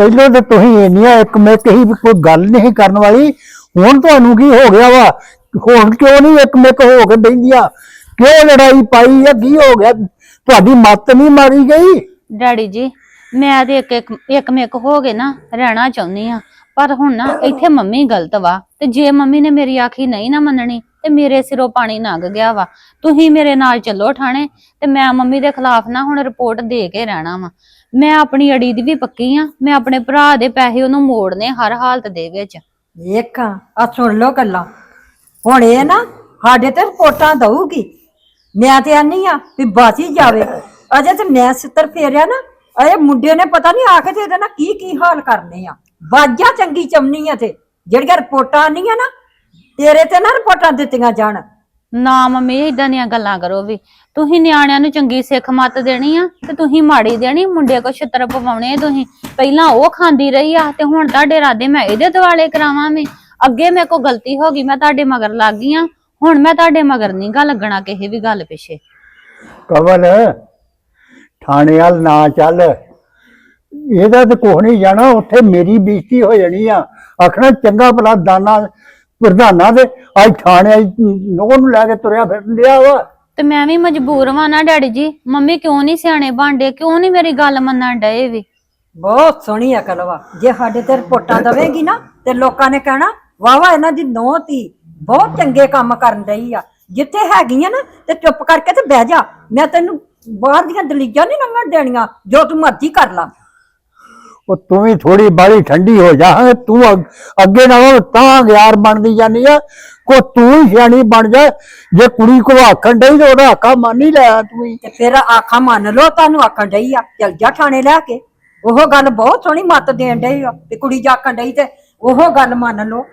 ਪਹਿਲਾਂ ਤਾਂ ਤੁਸੀਂ ਇੰਨੀਆਂ ਇੱਕ ਮਿੱਕ ਹੀ ਵੀ ਕੋਈ ਗੱਲ ਨਹੀਂ ਕਰਨ ਵਾਲੀ, ਹੁਣ ਤੁਹਾਨੂੰ ਕੀ ਹੋ ਗਿਆ ਵਾ? ਹੁਣ ਕਿਉਂ ਨਹੀਂ ਇੱਕ ਮਿੱਕ ਹੋ ਕੇ ਬੈਂਦੀਆਂ ਕਿਉਂ ਲੜਾਈ ਪਾਈ ਆ? ਕੀ ਹੋ ਗਿਆ? ਤੁਹਾਡੀ ਮੱਤ ਨਹੀਂ ਮਾਰੀ ਗਈ? ਡੈਡੀ ਜੀ, ਮੈਂ ਤੇ ਇੱਕ ਇੱਕ ਇੱਕ ਮੇਕ ਹੋ ਕੇ ਨਾ ਰਹਿਣਾ ਚਾਹੁੰਦੀ ਆ ਪਰ ਹੁਣ ਨਾ ਇੱਥੇ ਮੰਮੀ ਗਲਤ ਵਾ ਤੇ ਜੇ ਮੰਮੀ ਨੇ ਮੇਰੀ ਆਖੀ ਨਹੀਂ ਨਾ ਮੰਨਣੀ, ਤੇ ਮੇਰੇ ਸਿਰੋਂ ਪਾਣੀ ਲੰਘ ਗਿਆ ਵਾ। ਤੁਸੀਂ ਮੇਰੇ ਨਾਲ ਚੱਲੋ ਠਾਣੇ ਤੇ ਮੈਂ ਮੰਮੀ ਦੇ ਖਿਲਾਫ ਨਾ ਹੁਣ ਰਿਪੋਰਟ ਦੇ ਕੇ ਰਹਿਣਾ ਵਾ। ਮੈਂ ਆਪਣੀ ਅੜੀ ਦੀ ਵੀ ਪੱਕੀ ਆ, ਮੈਂ ਆਪਣੇ ਭਰਾ ਦੇ ਪੈਸੇ ਉਹਨੂੰ ਮੋੜਨੇ ਹਰ ਹਾਲਤ ਦੇ ਵਿੱਚ। ਵੇਖਾਂ ਆ ਸੁਣ ਲੋ ਗੱਲਾਂ। ਹੁਣ ਇਹ ਨਾ ਸਾਡੇ ਤੇ ਰਿਪੋਰਟਾਂ ਦਊਗੀ। ਮੈਂ ਤੇ ਆਨੀ ਆ ਵੀ ਬਾਸੀ ਜਾਵੇ। ਅਜੇ ਤੇ ਮੈਂ ਸਿੱਤਰ ਫੇਰਿਆ ਨਾ, ਅਜੇ ਮੁੰਡੇ ਨੇ ਪਤਾ ਨਹੀਂ ਆ ਕੇ ਤੇ ਇਹਦੇ ਨਾਲ ਕੀ ਕੀ ਹਾਲ ਕਰਨੇ ਆ। ਬਾਜਾ ਚੰਗੀ ਚਮਨੀ ਆ ਤੇ, ਜਿਹੜੀਆਂ ਰਿਪੋਰਟਾਂ ਆਨੀਆਂ ਨਾ, ਤੇਰੇ ਤੇ ਨਾ ਰਿਪੋਰਟਾਂ ਦਿੱਤੀਆਂ ਜਾਣ। ਨਾ ਮੰਮੀ ਇਦਾਂ ਦੀਆਂ ਗੱਲਾਂ ਕਰੋ ਵੀ। ਤੁਸੀਂ ਨਿਆਣਿਆਂ ਨੂੰ ਚੰਗੀ ਸਿੱਖ ਮੱਤ ਦੇਣੀ ਆ ਤੇ ਤੁਸੀਂ ਮਾੜੀ ਦੇਣੀ, ਮੁੰਡੇ ਕੋ ਛਿੱਤਰ ਪਵਾਉਣੇ ਤੁਸੀਂ। ਪਹਿਲਾਂ ਉਹ ਖਾਂਦੀ ਰਹੀ ਆ ਤੇ ਹੁਣ ਤੁਹਾਡੇ ਇਰਾਦੇ ਮੈਂ ਇਹਦੇ ਦਿਵਾਲੇ ਕਰਾਵਾਂ ਮੈਂ ਅੱਗੇ ਮੇਰੇ ਕੋ ਗਲਤੀ ਹੋ ਗਈ, ਮੈਂ ਤੁਹਾਡੇ ਮਗਰ ਲੱਗ ਗਈ ਆ। ਹੁਣ ਮੈਂ ਤੁਹਾਡੇ ਮਗਰ ਨਹੀਂ ਗਾ ਲੱਗਣਾ ਕਿਸੇ ਵੀ ਗੱਲ ਪਿੱਛੇ। ਕਵਲ, ਥਾਣੇ ਵਾਲ ਨਾ ਚੱਲ। ਇਹਦਾ ਤੇ ਕੁਛ ਨਹੀਂ ਜਾਣਾ, ਉੱਥੇ ਮੇਰੀ ਬੇਇੱਜ਼ਤੀ ਹੋ ਜਾਣੀ ਆ। ਆਖਣਾ ਚੰਗਾ ਭਲਾ ਦਾਨਾ ਪ੍ਰਧਾਨਾਂ ਦੇ ਅੱਜ ਥਾਣੇ ਨੋਹ ਨੂੰ ਲੈ ਕੇ ਤੁਰਿਆ ਫਿਰ ਲਿਆ ਵਾ। ਤੇ ਮੈਂ ਵੀ ਮਜਬੂਰ ਵਾਂ ਨਾ ਡੈਡੀ ਜੀ। ਮੰਮੀ ਕਿਉਂ ਨਹੀਂ ਸਿਆਣੇ ਬਣਦੇ ਕਿਉਂ ਨਹੀਂ ਮੇਰੀ ਗੱਲ ਮੰਨਣ ਡਏ ਵੀ? ਬਹੁਤ ਸੋਹਣੀ ਅਕਲ ਵਾ। ਜੇ ਸਾਡੇ ਤੇ ਰਿਪੋਰਟਾਂ ਦਵੇਗੀ ਨਾ ਤੇ ਲੋਕਾਂ ਨੇ ਕਹਿਣਾ ਵਾਹ ਇਹਨਾਂ ਦੀ ਨੋਹ ਤੀ ਬਹੁਤ ਚੰਗੇ ਕੰਮ ਕਰਨ ਰਹੀ ਆ। ਜਿੱਥੇ ਹੈਗੀਆਂ ਨਾ ਤੇ ਚੁੱਪ ਕਰਕੇ ਤੇ ਬਹਿ ਜਾ। ਮੈਂ ਤੈਨੂੰ ਬਾਹਰ ਦੀਆਂ ਦਲੀਜਾਂ ਨਹੀਂ ਲੰਘਣ ਦੇਣੀਆਂ ਜੋ ਤੂੰ ਮਰਜ਼ੀ ਕਰ ਲਾ। ਉਹ ਤੂੰ ਵੀ ਥੋੜੀ ਬਾਲੀ ਠੰਡੀ ਹੋ ਜਾ ਤੂੰ ਅੱਗ- ਨਾਲੋਂ ਤਾਂ ਗਿਆਰ ਬਣਦੀ ਜਾਨੀ ਆ। ਕੋ ਤੂੰ ਹੀ ਸਿਆਣੀ ਬਣ ਜਾ ਜੇ ਕੁੜੀ ਕੋ ਆਖਣ ਡਈ ਤੇ ਉਹਦਾ ਆਖਾ ਮੰਨ ਹੀ ਲਿਆ ਤੂੰ ਹੀ। ਤੇ ਫਿਰ ਆਖਾਂ ਮੰਨ ਲੋ ਤੁਹਾਨੂੰ ਆਖਣ ਡਈ ਆ ਚਲ ਜਾ ਥਾਣੇ ਲੈ ਕੇ। ਉਹ ਗੱਲ ਬਹੁਤ ਸੋਹਣੀ ਮੱਤ ਦੇਣ ਡਈ ਆ ਤੇ ਕੁੜੀ ਜਾਖਣ ਡਈ ਤੇ ਉਹ ਗੱਲ ਮੰਨ ਲੋ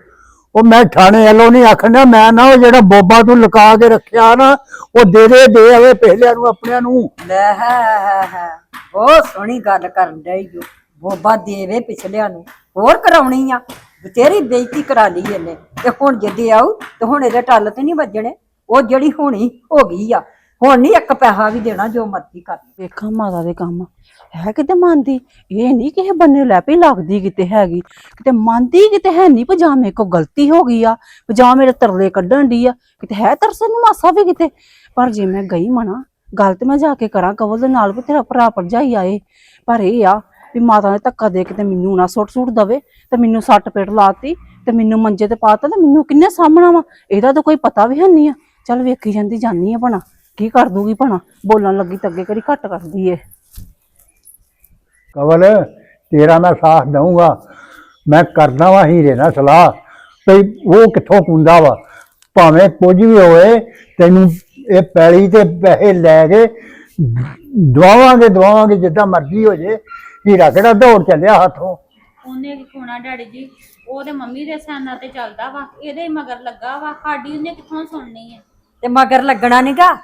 ਉਹ ਮੈਂ ਥਾਣੇ ਵੱਲੋਂ ਨਹੀਂ ਆਖਣਾ ਮੈਂ ਨਾ ਉਹ ਜਿਹੜਾ ਬੋਬਾ ਤੂੰ ਲੁਕਾ ਕੇ ਰੱਖਿਆ ਨਾ ਉਹ ਦੇ ਦੇ ਦੇ ਆਵੇ ਪਹਿਲਿਆਂ ਨੂੰ ਆਪਣਿਆਂ ਨੂੰ। ਲੈ ਹੈ ਹੈ ਹੈ। ਬਹੁਤ ਸੋਹਣੀ ਗੱਲ ਕਰਨ ਡਈ ਓ। ਬੋਬਾ ਦੇਵੇ ਪਿਛਲਿਆਂ ਨੂੰ। ਹੋਰ ਕਰਾਉਣੀ ਆ। ਬਤੇਰੀ ਬੇਇੱਜ਼ਤੀ ਕਰਾ ਲਈ ਇਹਨੇ। ਤੇ ਹੁਣ ਜਿੱਦੇ ਆਉ ਤੇ ਹੁਣ ਇਹਦੇ ਟੱਲ ਤੇ ਨਹੀਂ ਵੱਜਣੇ। ਉਹ ਜਿਹੜੀ ਹੋਣੀ, ਹੋ ਗਈ ਆ। ਹੁਣ ਨਹੀਂ ਇੱਕ ਪੈਸਾ ਵੀ ਦੇਣਾ ਜੋ ਮਰਜ਼ੀ ਕਰ ਵੇਖਾਂ ਮਾਤਾ ਦੇ ਕੰਮ। ਹੈ ਕਿਤੇ ਮੰਨਦੀ? ਇਹ ਨਹੀਂ ਕਿਸੇ ਬੰਨੇ ਲੈ ਪਈ ਲੱਗਦੀ ਕਿਤੇ ਹੈਗੀ। ਕਿਤੇ ਮੰਨਦੀ, ਕਿਤੇ ਹੈ ਨਹੀਂ। ਪਜਾਮੇ ਕੋ ਗਲਤੀ ਹੋ ਗਈ ਆ। ਪਜਾਮੇ ਦੇ ਤਰਲੇ ਕੱਢਣ ਦੀ ਆ। ਕਿਤੇ ਹੈ ਤਰਸ ਨੂੰ ਮਾਸਾ ਵੀ ਕਿਤੇ? ਪਰ ਜੇ ਮੈਂ ਗਈ ਮਨਾ ਗਲਤ ਮੈਂ ਜਾ ਕੇ ਕਰਾਂ। ਕਵਲ ਦੇ ਨਾਲ ਵੀ ਤੇਰਾ ਭਰਾ ਭਰਜਾਈ ਆਏ। ਪਰ ਇਹ ਆ ਵੀ ਮਾਤਾ ਨੇ ਧੱਕਾ ਦੇ ਕੇ ਤੇ ਮੈਨੂੰ ਨਾ ਸੁੱਟ ਸੁੱਟ ਦਵੇ ਤੇ ਮੈਨੂੰ ਸੱਟ ਪੇਟ ਲਾਤੀ ਤੇ ਮੈਨੂੰ ਮੰਜੇ ਤੇ ਪਾਤਾ ਤੇ ਮੈਨੂੰ ਕਿੰਨੇ ਸਾਹਮਣਾ ਵਾ? ਇਹਦਾ ਤਾਂ ਕੋਈ ਪਤਾ ਵੀ ਹੈ ਨਹੀਂ ਆ। ਚੱਲ ਵੇਖੀ ਜਾਂਦੀ, ਜਾਨੀ ਆ ਭਣਾ ਕੀ ਕਰ ਦੂਗੀ ਭਣਾ ਬੋਲਣ ਲੱਗੀ ਤਾਂ ਅੱਗੇ ਕਿਹੜੀ ਘੱਟ ਕਰਦੀ ਏ। ਕਵਲ, ਤੇਰਾ ਮੈਂ ਸਾਥ ਦਊਂਗਾ। ਮੈਂ ਕਰਦਾ ਵਾਂ ਹੀਰੇ ਨਾਲ ਸਲਾਹ ਤੇ ਉਹ ਕਿੱਥੋਂ ਕੁੰਦਾ ਵਾ? ਭਾਵੇਂ ਕੁਝ ਵੀ ਹੋਵੇ, ਤੈਨੂੰ ਇਹ ਪੈਲੀ ਤੇ ਪੈਸੇ ਲੈ ਕੇ ਦਵਾਵਾਂਗੇ ਦਵਾਵਾਂਗੇ ਜਿੱਦਾਂ ਮਰਜ਼ੀ ਹੋ ਜੇ। ਹੀਰਾ ਕਿਹੜਾ ਦੌੜ ਚੱਲਿਆ ਹੱਥੋਂ? ਉਹਨੇ ਕੀ ਖੋਣਾ ਡੈਡੀ ਜੀ? ਉਹ ਤੇ ਮੰਮੀ ਦੇ ਸਿਆਣਾ ਤੇ ਚੱਲਦਾ ਵਾ ਇਹਦੇ ਹੀ ਮਗਰ ਲੱਗਾ ਵਾ ਸਾਡੀ ਉਹਨੇ ਕਿੱਥੋਂ ਸੁਣਨੀ ਹੈ ਤੇ ਮਗਰ ਲੱਗਣਾ ਨੀਗਾ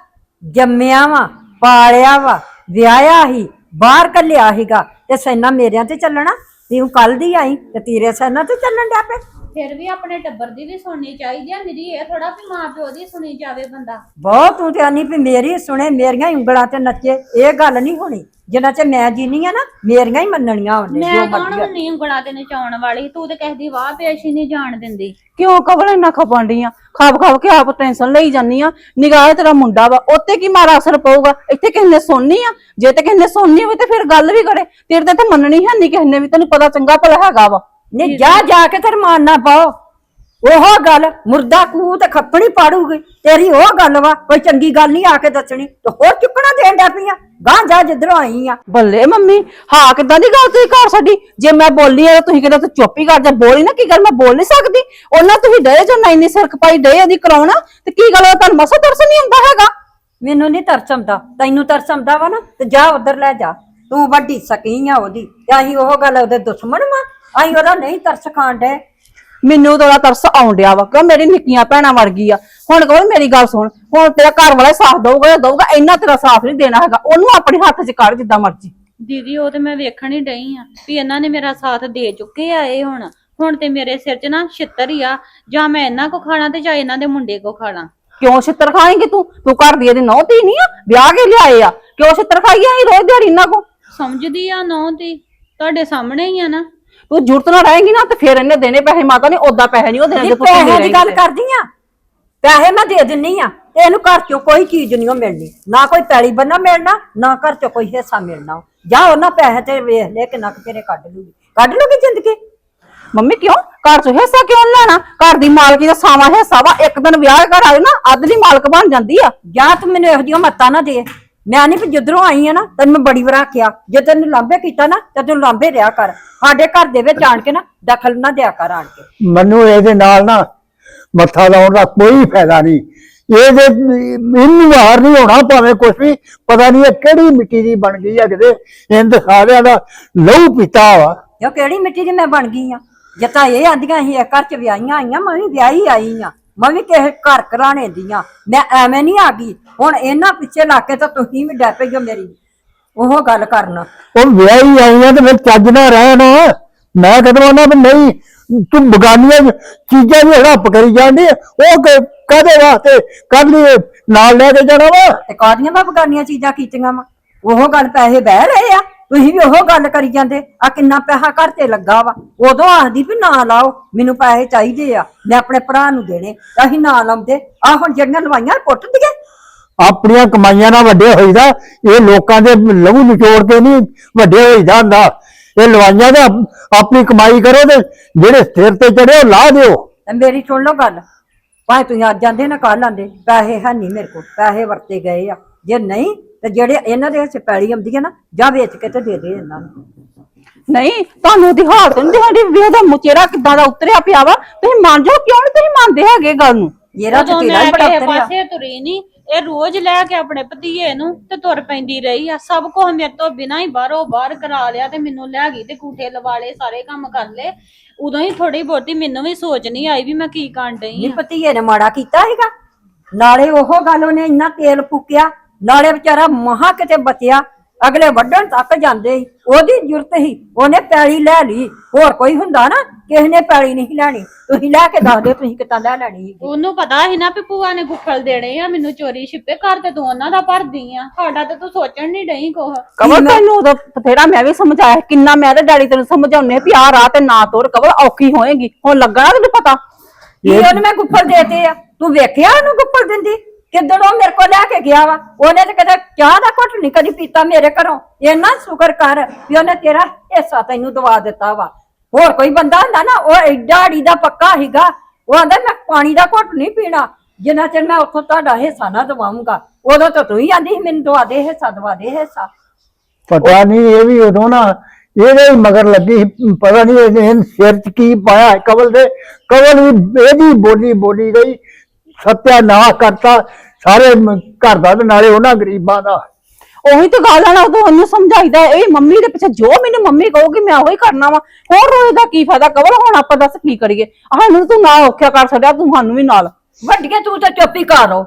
ਜੰਮਿਆ ਵਾ ਪਾਲਿਆ ਵਾ ਵਿਆਹਿਆ ਹੀ ਬਾਹਰ ਕੱਲਿਆ ਹੀਗਾ ਤੇ ਸੈਨਾ ਮੇਰਿਆਂ ਤੇ ਚੱਲਣਾ ਤੂੰ ਕੱਲ ਦੀ ਆਈ ਤੇ ਤੇਰੇ ਸੈਨਾ ਤੇ ਚੱਲਣ ਡਿਆ ਪਏ ਫਿਰ ਵੀ ਆਪਣੇ ਟੱਬਰ ਦੀ ਵੀ ਸੁਣਨੀ ਚਾਹੀਦੀ ਆ। ਮੇਰੀ ਇਹ ਥੋੜਾ ਵੀ ਮਾਂ ਪਿਓ ਦੀ ਸੁਣੀ ਜਾਵੇ ਬੰਦਾ। ਬਹੁਤ ਤੂੰ ਤੇ ਆਨੀ ਵੀ ਮੇਰੀ ਸੁਣੇ ਮੇਰੀਆਂ ਹੀ ਉਂਗਲਾਂ ਤੇ ਨੱਚੇ। ਇਹ ਗੱਲ ਨਹੀਂ ਹੋਣੀ। ਜਿੰਨਾ ਚ ਮੈਂ ਜੀਨੀ ਆ ਨਾ ਮੇਰੀਆਂ ਹੀ ਮੰਨਣੀਆਂ ਉਹਨੇ ਮੈਂ ਜੋ ਕੌਣ। ਹੁੰਨੀ ਉਂਗਲਾਂ ਤੇ ਨਚਾਉਣ ਵਾਲੀ? ਤੂੰ ਤੇ ਕਿਸੇ ਦੀ ਵਾਹ ਪੇਸ਼ ਹੀ ਨਹੀਂ ਜਾਣ ਦਿੰਦੀ। ਕਿਉਂ ਕਵਲ ਇੰਨਾ ਖਪਣ ਡਈ ਆ? ਖਾਬ ਖਾਬ ਕੇ ਆਪ ਟੈਨਸ਼ਨ ਲਈ ਜਾਨੀ ਆ। ਨਿਗਾਹ ਤੇਰਾ ਮੁੰਡਾ ਵਾ ਉੱਤੇ ਕੀ ਮਾਰਾ ਅਸਰ ਪਊਗਾ? ਇੱਥੇ ਕਿਸੇ ਨੇ ਸੁਣਨੀ ਆ? ਜੇ ਤੇ ਕਿਸੇ ਨੇ ਸੁਣਨੀ ਹੋਵੇ ਤੇ ਫਿਰ ਗੱਲ ਵੀ ਕਰੇ। ਤੇਰੇ ਤੇ ਤਾਂ ਮੰਨਣੀ ਹੈ ਨਹੀਂ ਕਿਸੇ ਨੇ ਵੀ। ਤੈਨੂੰ ਪਤਾ ਚੰਗਾ ਭਲਾ ਹੈਗਾ ਵਾ। ਨਹੀਂ ਜਾ ਜਾ। ਕੇ ਤੇ ਰਮਾਨ ਨਾ ਪਾਓ। ਉਹ ਗੱਲ ਮੁਰਦਾ ਕੂ ਤੇ ਖੱਪਣੀ ਪਾੜੂਗੀ। ਤੇਰੀ ਉਹ ਗੱਲ ਵਾ ਕੋਈ ਚੰਗੀ ਗੱਲ ਨਹੀਂ ਆ ਕੇ ਦੱਸਣੀ। ਤੇ ਹੋਰ ਚੁੱਕਣਾ ਦੇਣ ਡਿਆ ਪਈਆਂ ਗਾਂ ਜਾ ਜਿੱਧਰੋਂ ਆਈ ਆ। ਬੱਲੇ ਮੰਮੀ ਹਾਂ ਕਿਦਾਂ ਦੀ ਗੱਲ ਤੁਸੀਂ ਘਰ ਸਾਡੀ? ਜੇ ਮੈਂ ਬੋਲੀ ਆ ਤਾਂ ਤੁਸੀਂ ਕਹਿੰਦੇ ਤੂੰ ਚੁੱਪ ਹੀ ਕਰ ਜਾ ਬੋਲੀ ਨਾ ਕੀ ਗੱਲ? ਮੈਂ ਬੋਲ ਨਹੀਂ ਸਕਦੀ। ਉਹਨਾਂ ਤੁਸੀਂ ਡਏ ਜੋ ਨਹੀਂ ਨਹੀਂ ਸਿਰਕ ਪਾਈ ਡਏ ਉਹਦੀ ਕਰਾਉਣਾ। ਤੇ ਕੀ ਗੱਲ ਆ, ਤੁਹਾਨੂੰ ਮਸਾ ਦਰਸ ਨਹੀਂ ਆਉਂਦਾ ਹੈਗਾ? ਮੈਨੂੰ ਨਹੀਂ ਤਰਸ ਆਉਂਦਾ। ਤੈਨੂੰ ਤਰਸ ਆਉਂਦਾ ਵਾ ਨਾ ਤੇ ਜਾ ਉਧਰ ਲੈ ਜਾ। ਤੂੰ ਵੱਡੀ ਸਕੀ ਆ ਉਹਦੀ। ਤੇ ਅਸੀਂ ਉਹ ਗੱਲ ਉਹਦੇ ਦੁਸ਼ਮਣ ਵਾ। ਅਸੀਂ ਉਹਦਾ ਨਹੀਂ ਤਰਸ ਖਾਣ ਡੇ ਮੈਨੂੰ ਥੋੜਾ ਤਰਸ ਆਉਣ ਡਿਆ ਵਾ ਕਿ ਮੇਰੀ ਨਿੱਕੀਆਂ ਭੈਣਾਂ ਵਰਗੀ ਆ। ਹੁਣ ਕਹੋ ਮੇਰੀ ਗੱਲ ਸੁਣ ਹੁਣ ਤੇਰਾ ਘਰ ਵਾਲਾ ਸਾਥ ਦਊਗਾ ਜਾਂ ਦਊਗਾ ਇੰਨਾ ਤੇਰਾ ਸਾਥ ਨਹੀਂ ਦੇਣਾ ਹੈਗਾ। ਉਹਨੂੰ ਆਪਣੇ ਹੱਥ 'ਚ ਕੱਢ ਜਿੱਦਾਂ ਮਰਜ਼ੀ। ਦੀਦੀ ਉਹ ਤੇ ਮੈਂ ਵੇਖਣ ਹੀ ਡਈ ਆ ਵੀ ਇਹਨਾਂ ਨੇ ਮੇਰਾ ਸਾਥ ਦੇ ਚੁੱਕੇ ਆ ਇਹ ਹੁਣ। ਹੁਣ ਤੇ ਮੇਰੇ ਸਿਰ 'ਚ ਨਾ ਛਿੱਤਰ ਹੀ ਆ ਜਾਂ ਮੈਂ ਇਹਨਾਂ ਕੋ ਖਾਣਾ ਤੇ ਜਾਂ ਇਹਨਾਂ ਦੇ ਮੁੰਡੇ ਕੋ ਖਾਣਾ। ਕਿਉਂ ਛਿੱਤਰ ਖਾਏਂਗੀ ਤੂੰ? ਤੂੰ ਘਰ ਦੀ ਇਹਦੀ ਨੌ ਧੀ ਨਹੀਂ ਆ? ਵਿਆਹ ਕੇ ਲਿਆਏ ਆ। ਕਿਉਂ ਛਿੱਤਰ ਖਾਈ ਆਈ ਰੋਜ਼ ਦਿਹਾੜੀ ਇਹਨਾਂ ਕੋ? ਸਮਝਦੀ ਆ ਨੌ ਦੀ ਤੁਹਾਡੇ ਸਾਹਮਣੇ ਹੀ ਆ ਨਾ। ਤੂੰ ਜੁਰਤ ਨਾ ਰਹੇਗੀ ਨਾ ਤੇ ਫਿਰ ਇਹਨੇ ਦੇਣੇ ਪੈਸੇ ਮਾਤਾ ਨੇ ਉਦਾਂ ਪੈਸੇ ਨਹੀਂ ਉਹ ਦੇਣੇ ਜੀ ਜੇ ਪੁੱਤ ਪੈਸੇ ਦੀ ਗੱਲ ਕਰਦੀ ਆ। ਪੈਸੇ ਮੈਂ ਦੇ ਦਿੰਨੀ ਆ। ਇਹਨੂੰ ਘਰ ਚੋਂ ਕੋਈ ਚੀਜ਼ ਨਹੀਂ ਮਿਲਣੀ। ਨਾ ਕੋਈ ਪੈਲੀ ਬੰਨਾ ਮਿਲਣਾ ਨਾ ਘਰ ਚੋਂ ਕੋਈ ਹਿੱਸਾ ਮਿਲਣਾ। ਜਾ ਉਹਨਾਂ ਪੈਸੇ ਤੇ ਵੇਖ ਲੈ ਕਿੰਨਾ ਕੁ ਤੇਰੇ ਕੱਢ ਲੂਗੀ। ਕੱਢ ਲੂਗੀ ਜ਼ਿੰਦਗੀ? ਮੰਮੀ ਕਿਉਂ? ਘਰ ਚੋਂ ਹਿੱਸਾ ਕਿਉਂ ਨੀ ਲੈਣਾ? ਘਰ ਦੀ ਮਾਲਕੀ ਦਾ ਸਾਵਾ ਹਿੱਸਾ ਵਾ। ਇੱਕ ਦਿਨ ਵਿਆਹ ਘਰ ਆਏ ਨਾ ਅੱਧ ਦੀ ਮਾਲਕ ਬਣ ਜਾਂਦੀ ਆ। ਜਾਂ ਤੂੰ ਮੈਨੂੰ ਇਹੋ ਜਿਹੀਆਂ ਮੱਤਾਂ ਨਾ ਦੇ। ਮੈਂ ਨਹੀਂ ਵੀ ਜਿੱਧਰੋਂ ਆਈ ਆ ਨਾ ਤੈਨੂੰ ਮੈਂ ਬੜੀ ਵਾਰ ਆਖਿਆ ਜੇ ਤੈਨੂੰ ਲਾਂਬੇ ਕੀਤਾ ਨਾ ਤੇ ਤੂੰ ਲਾਂਬੇ ਰਿਆ ਕਰ। ਸਾਡੇ ਘਰ ਦੇ ਵਿੱਚ ਆਣ ਕੇ ਨਾ ਦਖਲ ਨਾ ਦਿਆ ਕਰ ਆਣ ਕੇ। ਮੈਨੂੰ ਇਹਦੇ ਨਾਲ ਨਾ ਮੱਥਾ ਲਾਉਣ ਦਾ ਕੋਈ ਫਾਇਦਾ ਨਹੀਂ। ਇਹਦੇ ਇਹਨੂੰ ਹਾਰ ਨਹੀਂ ਹੋਣਾ ਭਾਵੇਂ ਕੁਛ ਵੀ ਪਤਾ ਨਹੀਂ ਇਹ ਕਿਹੜੀ ਮਿੱਟੀ ਦੀ ਬਣ ਗਈ ਆ ਕਿਤੇ। ਇੰਦ ਸਾਰਿਆਂ ਦਾ ਲਹੂ ਪੀਤਾ ਵਾ। ਜੋ ਕਿਹੜੀ ਮਿੱਟੀ ਦੀ ਮੈਂ ਬਣ ਗਈ ਆ? ਜੇ ਤਾਂ ਇਹ ਆਂਦੀਆਂ ਸੀ ਇਹ ਘਰ ਚ ਵਿਆਹੀਆਂ ਆਈਆਂ ਮੈਂ ਵੀ ਵਿਆਹੀ ਆਈ ਆ। ਮੈਂ ਵੀ ਕਿਸੇ ਘਰ ਘਰਾਣੇ ਦੀਆਂ। ਮੈਂ ਐਵੇਂ ਨਹੀਂ ਆ ਗਈ। ਹੁਣ ਇਹਨਾਂ ਪਿੱਛੇ ਲਾ ਕੇ ਤਾਂ ਤੁਸੀਂ ਵੀ ਡੈ ਪਈ ਹੋ ਮੇਰੀ ਉਹ ਗੱਲ ਕਰਨਾ। ਉਹ ਵਿਆਹੀ ਆਈਆਂ ਤੇ ਫਿਰ ਚੱਜ ਨਾ ਰਹਿਣ। ਮੈਂ ਕਦੋਂ ਵੀ ਨਹੀਂ। ਤੂੰ ਬਗਾਨੀਆਂ ਚੀਜ਼ਾਂ ਵੀ ਹੜੱਪ ਕਰੀ ਜਾਂਦੀ ਉਹ ਕ- ਕਾਹਦੇ ਵਾਸਤੇ? ਕੱਢ ਲਈ ਨਾਲ ਲੈ ਕੇ ਜਾਣਾ ਵਾ? ਤੇ ਕਾਦੀਆਂ ਬਗਾਨੀਆਂ ਚੀਜ਼ਾਂ ਕੀਤੀਆਂ ਵਾ? ਉਹ ਗੱਲ ਪੈਸੇ ਬਹਿ ਰਹੇ ਆ। ਤੁਸੀਂ ਵੀ ਉਹ ਗੱਲ ਕਰੀ ਜਾਂਦੇ ਆ ਕਿੰਨਾ ਪੈਸਾ ਘਰ ਤੇ ਲੱਗਾ ਵਾ। ਉਦੋਂ ਆਖਦੀ ਵੀ ਨਾ ਲਾਓ ਮੈਨੂੰ ਪੈਸੇ ਚਾਹੀਦੇ ਆ ਮੈਂ ਆਪਣੇ ਭਰਾ ਨੂੰ ਦੇਣੇ ਤਾਂ ਅਸੀਂ ਨਾ ਲਾਉਂਦੇ। ਆ ਹੁਣ ਜਿਹੜੀਆਂ ਲਵਾਈਆਂ ਪੁੱਟ ਦਈਏ ਆਪਣੀਆਂ ਕਮਾਈਆਂ ਨਾਲ ਵੱਡੇ ਹੋਈਦਾ ਇਹ ਲੋਕਾਂ ਦੇ ਲਹੂ ਨਿਚੋੜ ਕੇ ਨਹੀਂ ਵੱਡੇ ਹੋਈਦਾ ਹੁੰਦਾ। ਇਹ ਲਵਾਈਆਂ ਦੇ ਆਪ- ਆਪਣੀ ਕਮਾਈ ਕਰੋ ਤੇ ਜਿਹੜੇ ਸਿਰ ਤੇ ਚੜੇ ਉਹ ਲਾ ਦਿਓ। ਤੇ ਮੇਰੀ ਸੁਣ ਲਓ ਗੱਲ ਭਾਵੇਂ ਤੁਸੀਂ ਅੱਜ ਜਾਂਦੇ ਨਾ ਕੱਲ ਆਂਦੇ ਪੈਸੇ ਹੈ ਨਹੀਂ ਮੇਰੇ ਕੋਲ ਪੈਸੇ ਵਰਤੇ ਗਏ ਆ। ਜੇ ਨਹੀਂ ਤੇ ਜਿਹੜੇ ਇਹਨਾਂ ਦੇ ਹਿੱਸੇ ਪੈਲੀ ਆਉਂਦੀ ਹੈ ਨਾ ਜਾਂ ਵੇਚ ਕੇ ਤੇ ਦੇ ਦੇ ਇਹਨਾਂ ਨੂੰ। ਨਹੀਂ ਤੁਹਾਨੂੰ ਹਾਲਤ ਨਹੀਂ ਦਿਖਾਉਂਦੀ ਵੀ ਉਹਦਾ ਮੁਚੇਰਾ ਕਿੱਦਾਂ ਦਾ ਉਤਰਿਆ ਪਿਆ ਵਾ। ਤੁਸੀਂ ਮੰਨ ਜਾਓ ਕਿਉਂ ਨਹੀਂ ਤੁਸੀਂ ਮੰਨਦੇ ਹੈਗੇ ਗੱਲ ਨੂੰ? ਜਿਹੜਾ ਤੇ ਤੇਰਾ ਹੀ ਬੜਾ ਉਤਰਿਆ ਪਾਸੇ ਤੁਰੀ ਨਹੀਂ ਇਹ ਰੋਜ਼ ਲੈ ਕੇ ਆਪਣੇ ਭਤੀਏ ਨੂੰ ਤੇ ਤੁਰ ਪੈਂਦੀ ਰਹੀ ਆ। ਸਭ ਕੁਝ ਮੇਰੇ ਤੋਂ ਬਿਨਾਂ ਹੀ ਬਾਹਰੋਂ ਬਾਹਰ ਕਰਾ ਲਿਆ ਤੇ ਮੈਨੂੰ ਲੈ ਗਈ ਤੇ ਕੂਠੇ ਲਵਾ ਲਏ ਸਾਰੇ ਕੰਮ ਕਰ ਲਏ। ਉਦੋਂ ਹੀ ਥੋੜੀ ਬਹੁਤੀ ਮੈਨੂੰ ਵੀ ਸੋਚ ਨਹੀਂ ਆਈ ਵੀ ਮੈਂ ਕੀ ਕਰਨ ਡਈ ਨੀ ਆ। ਭਤੀਏ ਨੇ ਮਾੜਾ ਕੀਤਾ ਹੈਗਾ ਨਾਲੇ ਉਹ ਗੱਲ ਉਹਨੇ ਇੰਨਾ ਤੇਲ ਫੂਕਿਆ ਨਾਲੇ ਵਿਚਾਰਾ ਮਹਾ ਕਿਤੇ ਬਚਿਆ ਅਗਲੇ ਵੱਢਣ ਤੱਕ ਜਾਂਦੇ ਸੀ ਉਹਦੀ ਜ਼ਰੂਰਤ ਸੀ ਉਹਨੇ ਪੈਲੀ ਲੈ ਲਈ ਹੋਰ ਕੋਈ ਹੁੰਦਾ ਨਾ ਕਿਸੇ ਨੇ ਪੈਲੀ ਨਹੀਂ ਲੈਣੀ ਤੁਸੀਂ ਲੈ ਕੇ ਦੱਸ ਦਿਓ ਤੁਸੀਂ ਕਿੱਦਾਂ ਲੈ ਲੈਣੀ ਉਹਨੂੰ ਪਤਾ ਸੀ ਨਾ ਵੀ ਭੂਆ ਨੇ ਗੁੱਖਲ ਦੇਣੇ ਆ ਮੈਨੂੰ ਚੋਰੀ ਛਿਪੇ ਘਰ ਤੇ ਤੂੰ ਉਹਨਾਂ ਦਾ ਭਰਦੀ ਆ ਸਾਡਾ ਤੇ ਤੂੰ ਸੋਚਣ ਨਹੀਂ ਡਈ ਕੋਹ ਕਵਲ ਤੈਨੂੰ ਉਦੋਂ ਬਥੇਰਾ ਮੈਂ ਵੀ ਸਮਝਾਇਆ ਕਿੰਨਾ ਮੈਂ ਤੇ ਡੈਡੀ ਤੈਨੂੰ ਸਮਝਾਉਨੇ ਵੀ ਆਹ ਰਾਹ ਤੇ ਨਾ ਤੋਰ ਕਵਲ ਔਖੀ ਹੋਏਗੀ ਹੁਣ ਲੱਗਾ ਨਾ ਤੈਨੂੰ ਪਤਾ। ਕੀ ਉਹਨੇ ਮੈਂ ਗੁੱਫਲ ਦੇਤੇ ਆ ਤੂੰ ਵੇਖਿਆ ਉਹਨੂੰ ਗੁੱਫਲ ਦਿੰਦੀ? ਕਿੱਦਣ ਉਹ ਮੇਰੇ ਕੋਲ ਲੈ ਕੇ ਗਿਆ ਵਾ? ਉਹਨੇ ਤੇ ਕਦੇ ਚਾਹ ਦਾ ਘੁੱਟ ਨਹੀਂ ਕਦੀ ਪੀਤਾ ਮੇਰੇ ਘਰੋਂ। ਇੰਨਾ ਸ਼ੁਕਰ ਕਰ ਵੀ ਉਹਨੇ ਤੇਰਾ ਹਿੱਸਾ ਤੈਨੂੰ ਦਵਾ ਦਿੱਤਾ ਵਾ। ਹੋਰ ਕੋਈ ਬੰਦਾ ਹੁੰਦਾ ਨਾ ਉਹ ਐਡਾ ਅੜੀ ਦਾ ਪੱਕਾ ਸੀਗਾ। ਉਹ ਆਂਦਾ ਮੈਂ ਪਾਣੀ ਦਾ ਘੁੱਟ ਨਹੀਂ ਪੀਣਾ। ਜਿੰਨਾ ਚਿਰ ਮੈਂ ਉੱਥੋਂ ਤੁਹਾਡਾ ਹਿੱਸਾ ਨਾ ਦਵਾਉਂਗਾ ਉਦੋਂ ਤਾਂ ਤੂੰ ਹੀ ਆਂਦੀ ਸੀ ਮੈਨੂੰ ਦਵਾ ਦੇ ਹਿੱਸਾ ਦਵਾ ਦੇ ਹਿੱਸਾ। ਪਤਾ ਨਹੀਂ ਇਹ ਵੀ ਉਦੋਂ ਨਾ ਇਹਦੇ ਹੀ ਮਗਰ ਲੱਗੀ ਸੀ, ਪਤਾ ਨਹੀਂ ਇਹਨੇ ਸਿਰ ਚ ਕੀ ਪਾਇਆ ਹੈ ਕਵਲ ਦੇ ਕਵਲ ਵੀ ਇਹਦੀ ਬੋਲੀ ਬੋਲੀ ਗਈ ਸਤਿਆਨਾਸ਼ ਕਰਤਾ। ਸਾਰੇ ਮ- ਘਰ ਦਾ ਤੇ ਨਾਲੇ ਉਹਨਾਂ ਗਰੀਬਾਂ ਦਾ। ਉਹੀ ਤਾਂ ਗੱਲ ਆ ਨਾ ਉਦੋਂ ਉਹਨੂੰ ਸਮਝਾਈਦਾ ਇਹ ਮੰਮੀ ਦੇ ਪਿੱਛੇ ਜੋ ਮੈਨੂੰ ਮੰਮੀ ਕਹੂਗੀ ਮੈਂ ਉਹੀ ਕਰਨਾ ਵਾ। ਹੋਰ ਰੋਏ ਦਾ ਕੀ ਫਾਇਦਾ? ਕਵਲ ਹੁਣ ਆਪਾਂ ਦੱਸ ਕੀ ਕਰੀਏ? ਸਾਨੂੰ ਤੂੰ ਨਾ ਔਖਿਆ ਕਰ ਛੱਡਿਆ ਤੂੰ ਸਾਨੂੰ ਵੀ ਨਾਲ। ਵੱਡੀਆਂ ਤੂੰ ਤਾਂ ਚੁੱਪ ਹੀ ਕਰ ਰੋ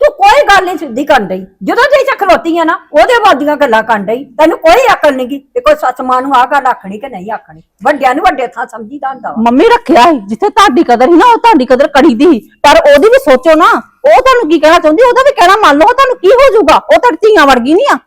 ਤੂੰ ਕੋਈ ਗੱਲ ਨਹੀਂ ਸਿੱਧੀ ਕਰਨ ਡਈ। ਜਦੋਂ ਤੇ ਇੱਥੇ ਖਲੋਤੀ ਆ ਨਾ ਉਹਦੇ ਵਾਦੀਆਂ ਗੱਲਾਂ ਕਰਨ ਡਈ। ਤੈਨੂੰ ਕੋਈ ਅਕਲ ਨਹੀਂ ਗੀ ਕਿ ਕੋਈ ਸੱਸ ਮਾਂ ਨੂੰ ਆਹ ਗੱਲ ਆਖਣੀ ਕਿ ਨਹੀਂ ਆਖਣੀ। ਵੱਡਿਆਂ ਨੂੰ ਵੱਡੇ ਥਾਂ ਸਮਝੀਦਾ ਹੁੰਦਾ ਵਾ। ਮੰਮੀ ਰੱਖਿਆ ਸੀ ਜਿੱਥੇ ਤੁਹਾਡੀ ਕਦਰ ਸੀ ਨਾ ਉਹ ਤੁਹਾਡੀ ਕਦਰ ਕਰੀਦੀ ਸੀ। ਪਰ ਉਹਦੀ ਵੀ ਸੋਚੋ ਨਾ ਉਹ ਤੁਹਾਨੂੰ ਕੀ ਕਹਿਣਾ ਚਾਹੁੰਦੀ? ਉਹਦਾ ਵੀ ਕਹਿਣਾ ਮੰਨ ਲਓ ਤੁਹਾਨੂੰ ਕੀ ਹੋ ਜਾਊਗਾ? ਉਹ ਤੁਹਾਡੀ ਧੀਆਂ ਵਰਗੀ ਨਹੀਂ ਆ।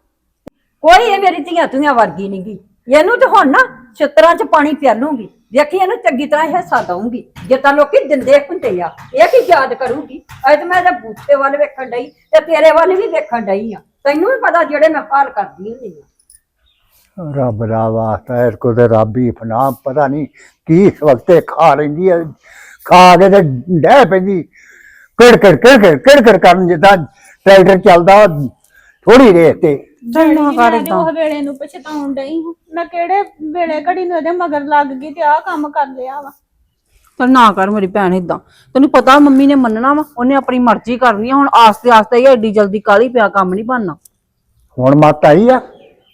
ਕੋਈ ਇਹ ਮੇਰੀ ਧੀਆਂ ਧੀਆਂ ਵਰਗੀ ਨਹੀਂ ਗੀ। ਇਹਨੂੰ ਤੇ ਹੁਣ ਨਾ ਛਿੱਤਰਾਂ 'ਚ ਪਾਣੀ ਪਿਆਲੂਗੀ। ਵੇਖੀ ਇਹਨੂੰ ਚੰਗੀ ਤਰ੍ਹਾਂ ਹਿੱਸਾ ਦਊਂਗੀ। ਜੇ ਤਾਂ ਲੋਕੀ ਦਿੰਦੇ ਹੁੰਦੇ ਆ, ਇਹ ਕੀ ਯਾਦ ਕਰੂਗੀ? ਅੱਜ ਮੈਂ ਇਹਦੇ ਬੂਥੇ ਵੱਲ ਵੇਖਣ ਡਈ, ਤੇ ਤੇਰੇ ਵੱਲ ਵੀ ਵੇਖਣ ਡਈ ਆ। ਤੈਨੂੰ ਵੀ ਪਤਾ ਜਿਹੜੇ ਮੈਂ ਭਾਲ ਕਰਦੀ ਹੁੰਦੀ ਆ। ਰੱਬ ਦਾ ਵਾਸਤਾ ਇਸ ਕੋ ਤੇ ਰੱਬ ਹੀ ਫਨਾ ਪਤਾ ਨਹੀਂ ਕੀ ਇਸ ਵਕਤੇ ਖਾ ਲੈਂਦੀ ਹੈ ਖਾ ਕੇ ਤੇ ਡਹਿ ਪੈਂਦੀ। ਕਿੜ ਕਿੜ ਕਿੜ ਕਿੜ ਕਿੜ ਕਰਨ ਜਿੱਦਾਂ ਟਰੈਕਟਰ ਚੱਲਦਾ ਥੋੜੀ ਰੇਸ ਤੇ ਨਾ ਕਰ ਤੇ ਉਹ ਵੇਲੇ ਨੂੰ ਪਛਤਾਉਣ ਡਈ ਹਾਂ। ਮੈਂ ਕਿਹੜੇ ਵੇਲੇ ਘੜੀ ਨੂੰ ਇਹਦੇ ਮਗਰ ਲੱਗ ਗਈ ਤੇ ਆਹ ਕੰਮ ਕਰ ਲਿਆ ਵਾ। ਪਰ ਨਾ ਕਰ ਮੇਰੀ ਭੈਣ ਇਦਾਂ ਤੈਨੂੰ ਪਤਾ ਮੰਮੀ ਨੇ ਮੰਨਣਾ ਵਾ ਉਹਨੇ ਆਪਣੀ ਮਰਜ਼ੀ ਕਰਨੀ ਆ ਹੁਣ ਆਸਤੇ ਆਸਤੇ ਹੀ ਐਡੀ ਜਲਦੀ ਕਾਲੀ ਪਿਆ ਕੰਮ ਨਹੀਂ ਬਣਨਾ। ਹੁਣ ਮੱਤ ਆਈ ਆ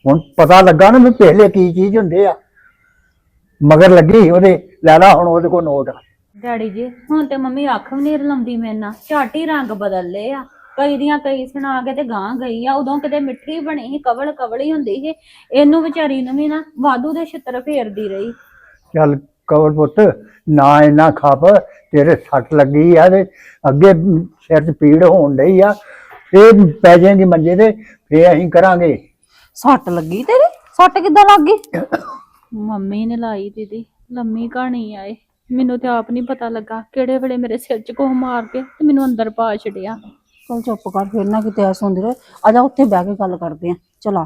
ਹੁਣ ਪਤਾ ਲੱਗਾ ਨਾ ਵੀ ਪਹਿਲੇ ਕੀ ਚੀਜ਼ ਹੁੰਦੇ ਆ। ਮਗਰ ਲੱਗੀ ਉਹਦੇ ਲੈ ਲਾ ਹੁਣ ਉਹਦੇ ਕੋਲ ਨੋਟ। ਡੈਡੀ ਜੀ ਹੁਣ ਤੇ ਮੰਮੀ ਅੱਖ ਵੀ ਨਹੀਂ ਰਲਾਉਂਦੀ ਮੇਰੇ ਨਾਲ। ਝੱਟ ਰੰਗ ਬਦਲ ਲਏ ਆ। ਕਈ ਦੀਆਂ ਕਈ ਸੁਣਾ ਕੇ ਤੇ ਗਾਂ ਗਈ ਆ ਉਦੋਂ ਕਿਤੇ ਮਿੱਠੀ ਬਣੀ ਸੀ ਕਵਲ ਕਵਲੀ ਹੁੰਦੀ ਸੀ ਇਹਨੂੰ ਵਿਚਾਰੀ ਨੂੰ ਵੀ ਨਾ ਵਾਧੂ ਦੇ ਛਿੱਤਰ ਫੇਰਦੀ ਰਹੀ। ਚੱਲ ਕਵਰ ਪੁੱਤ ਨਾ ਇੰਨਾ ਖਾਪ ਤੇਰੇ ਸੱਟ ਲੱਗੀ ਆ ਤੇ ਅੱਗੇ ਸਿਰ 'ਚ ਪੀੜ ਹੋਣ ਡਈ ਆ ਫੇਰ ਪੈ ਜਾਏਗੀ ਮੰਜੇ ਤੇ ਫੇਰ ਅਸੀਂ ਕਰਾਂਗੇ। ਸੱਟ ਲੱਗੀ ਤੇਰੇ? ਸੱਟ ਕਿੱਦਾਂ ਲੱਗ ਗਈ? ਮੰਮੀ ਨੇ ਲਾਈ ਦੀਦੀ ਲੰਮੀ ਕਹਾਣੀ ਆਏ ਮੈਨੂੰ ਤੇ ਆਪ ਨਹੀਂ ਪਤਾ ਲੱਗਾ ਕਿਹੜੇ ਵੇਲੇ ਮੇਰੇ ਸਿਰ 'ਚ ਕੋਹ ਮਾਰ ਕੇ ਤੇ ਮੈਨੂੰ ਅੰਦਰ ਪਾ ਛੜਿਆ ਚਲ ਚੁੱਪ ਕਰ ਫਿਰ ਨਾ ਕਿਤੇ ਐਸ ਹੁੰਦੀ ਰਹੇ। ਆ ਜਾ ਉੱਥੇ ਬਹਿ ਕੇ ਗੱਲ ਕਰਦੇ ਆ। ਚਲਾ।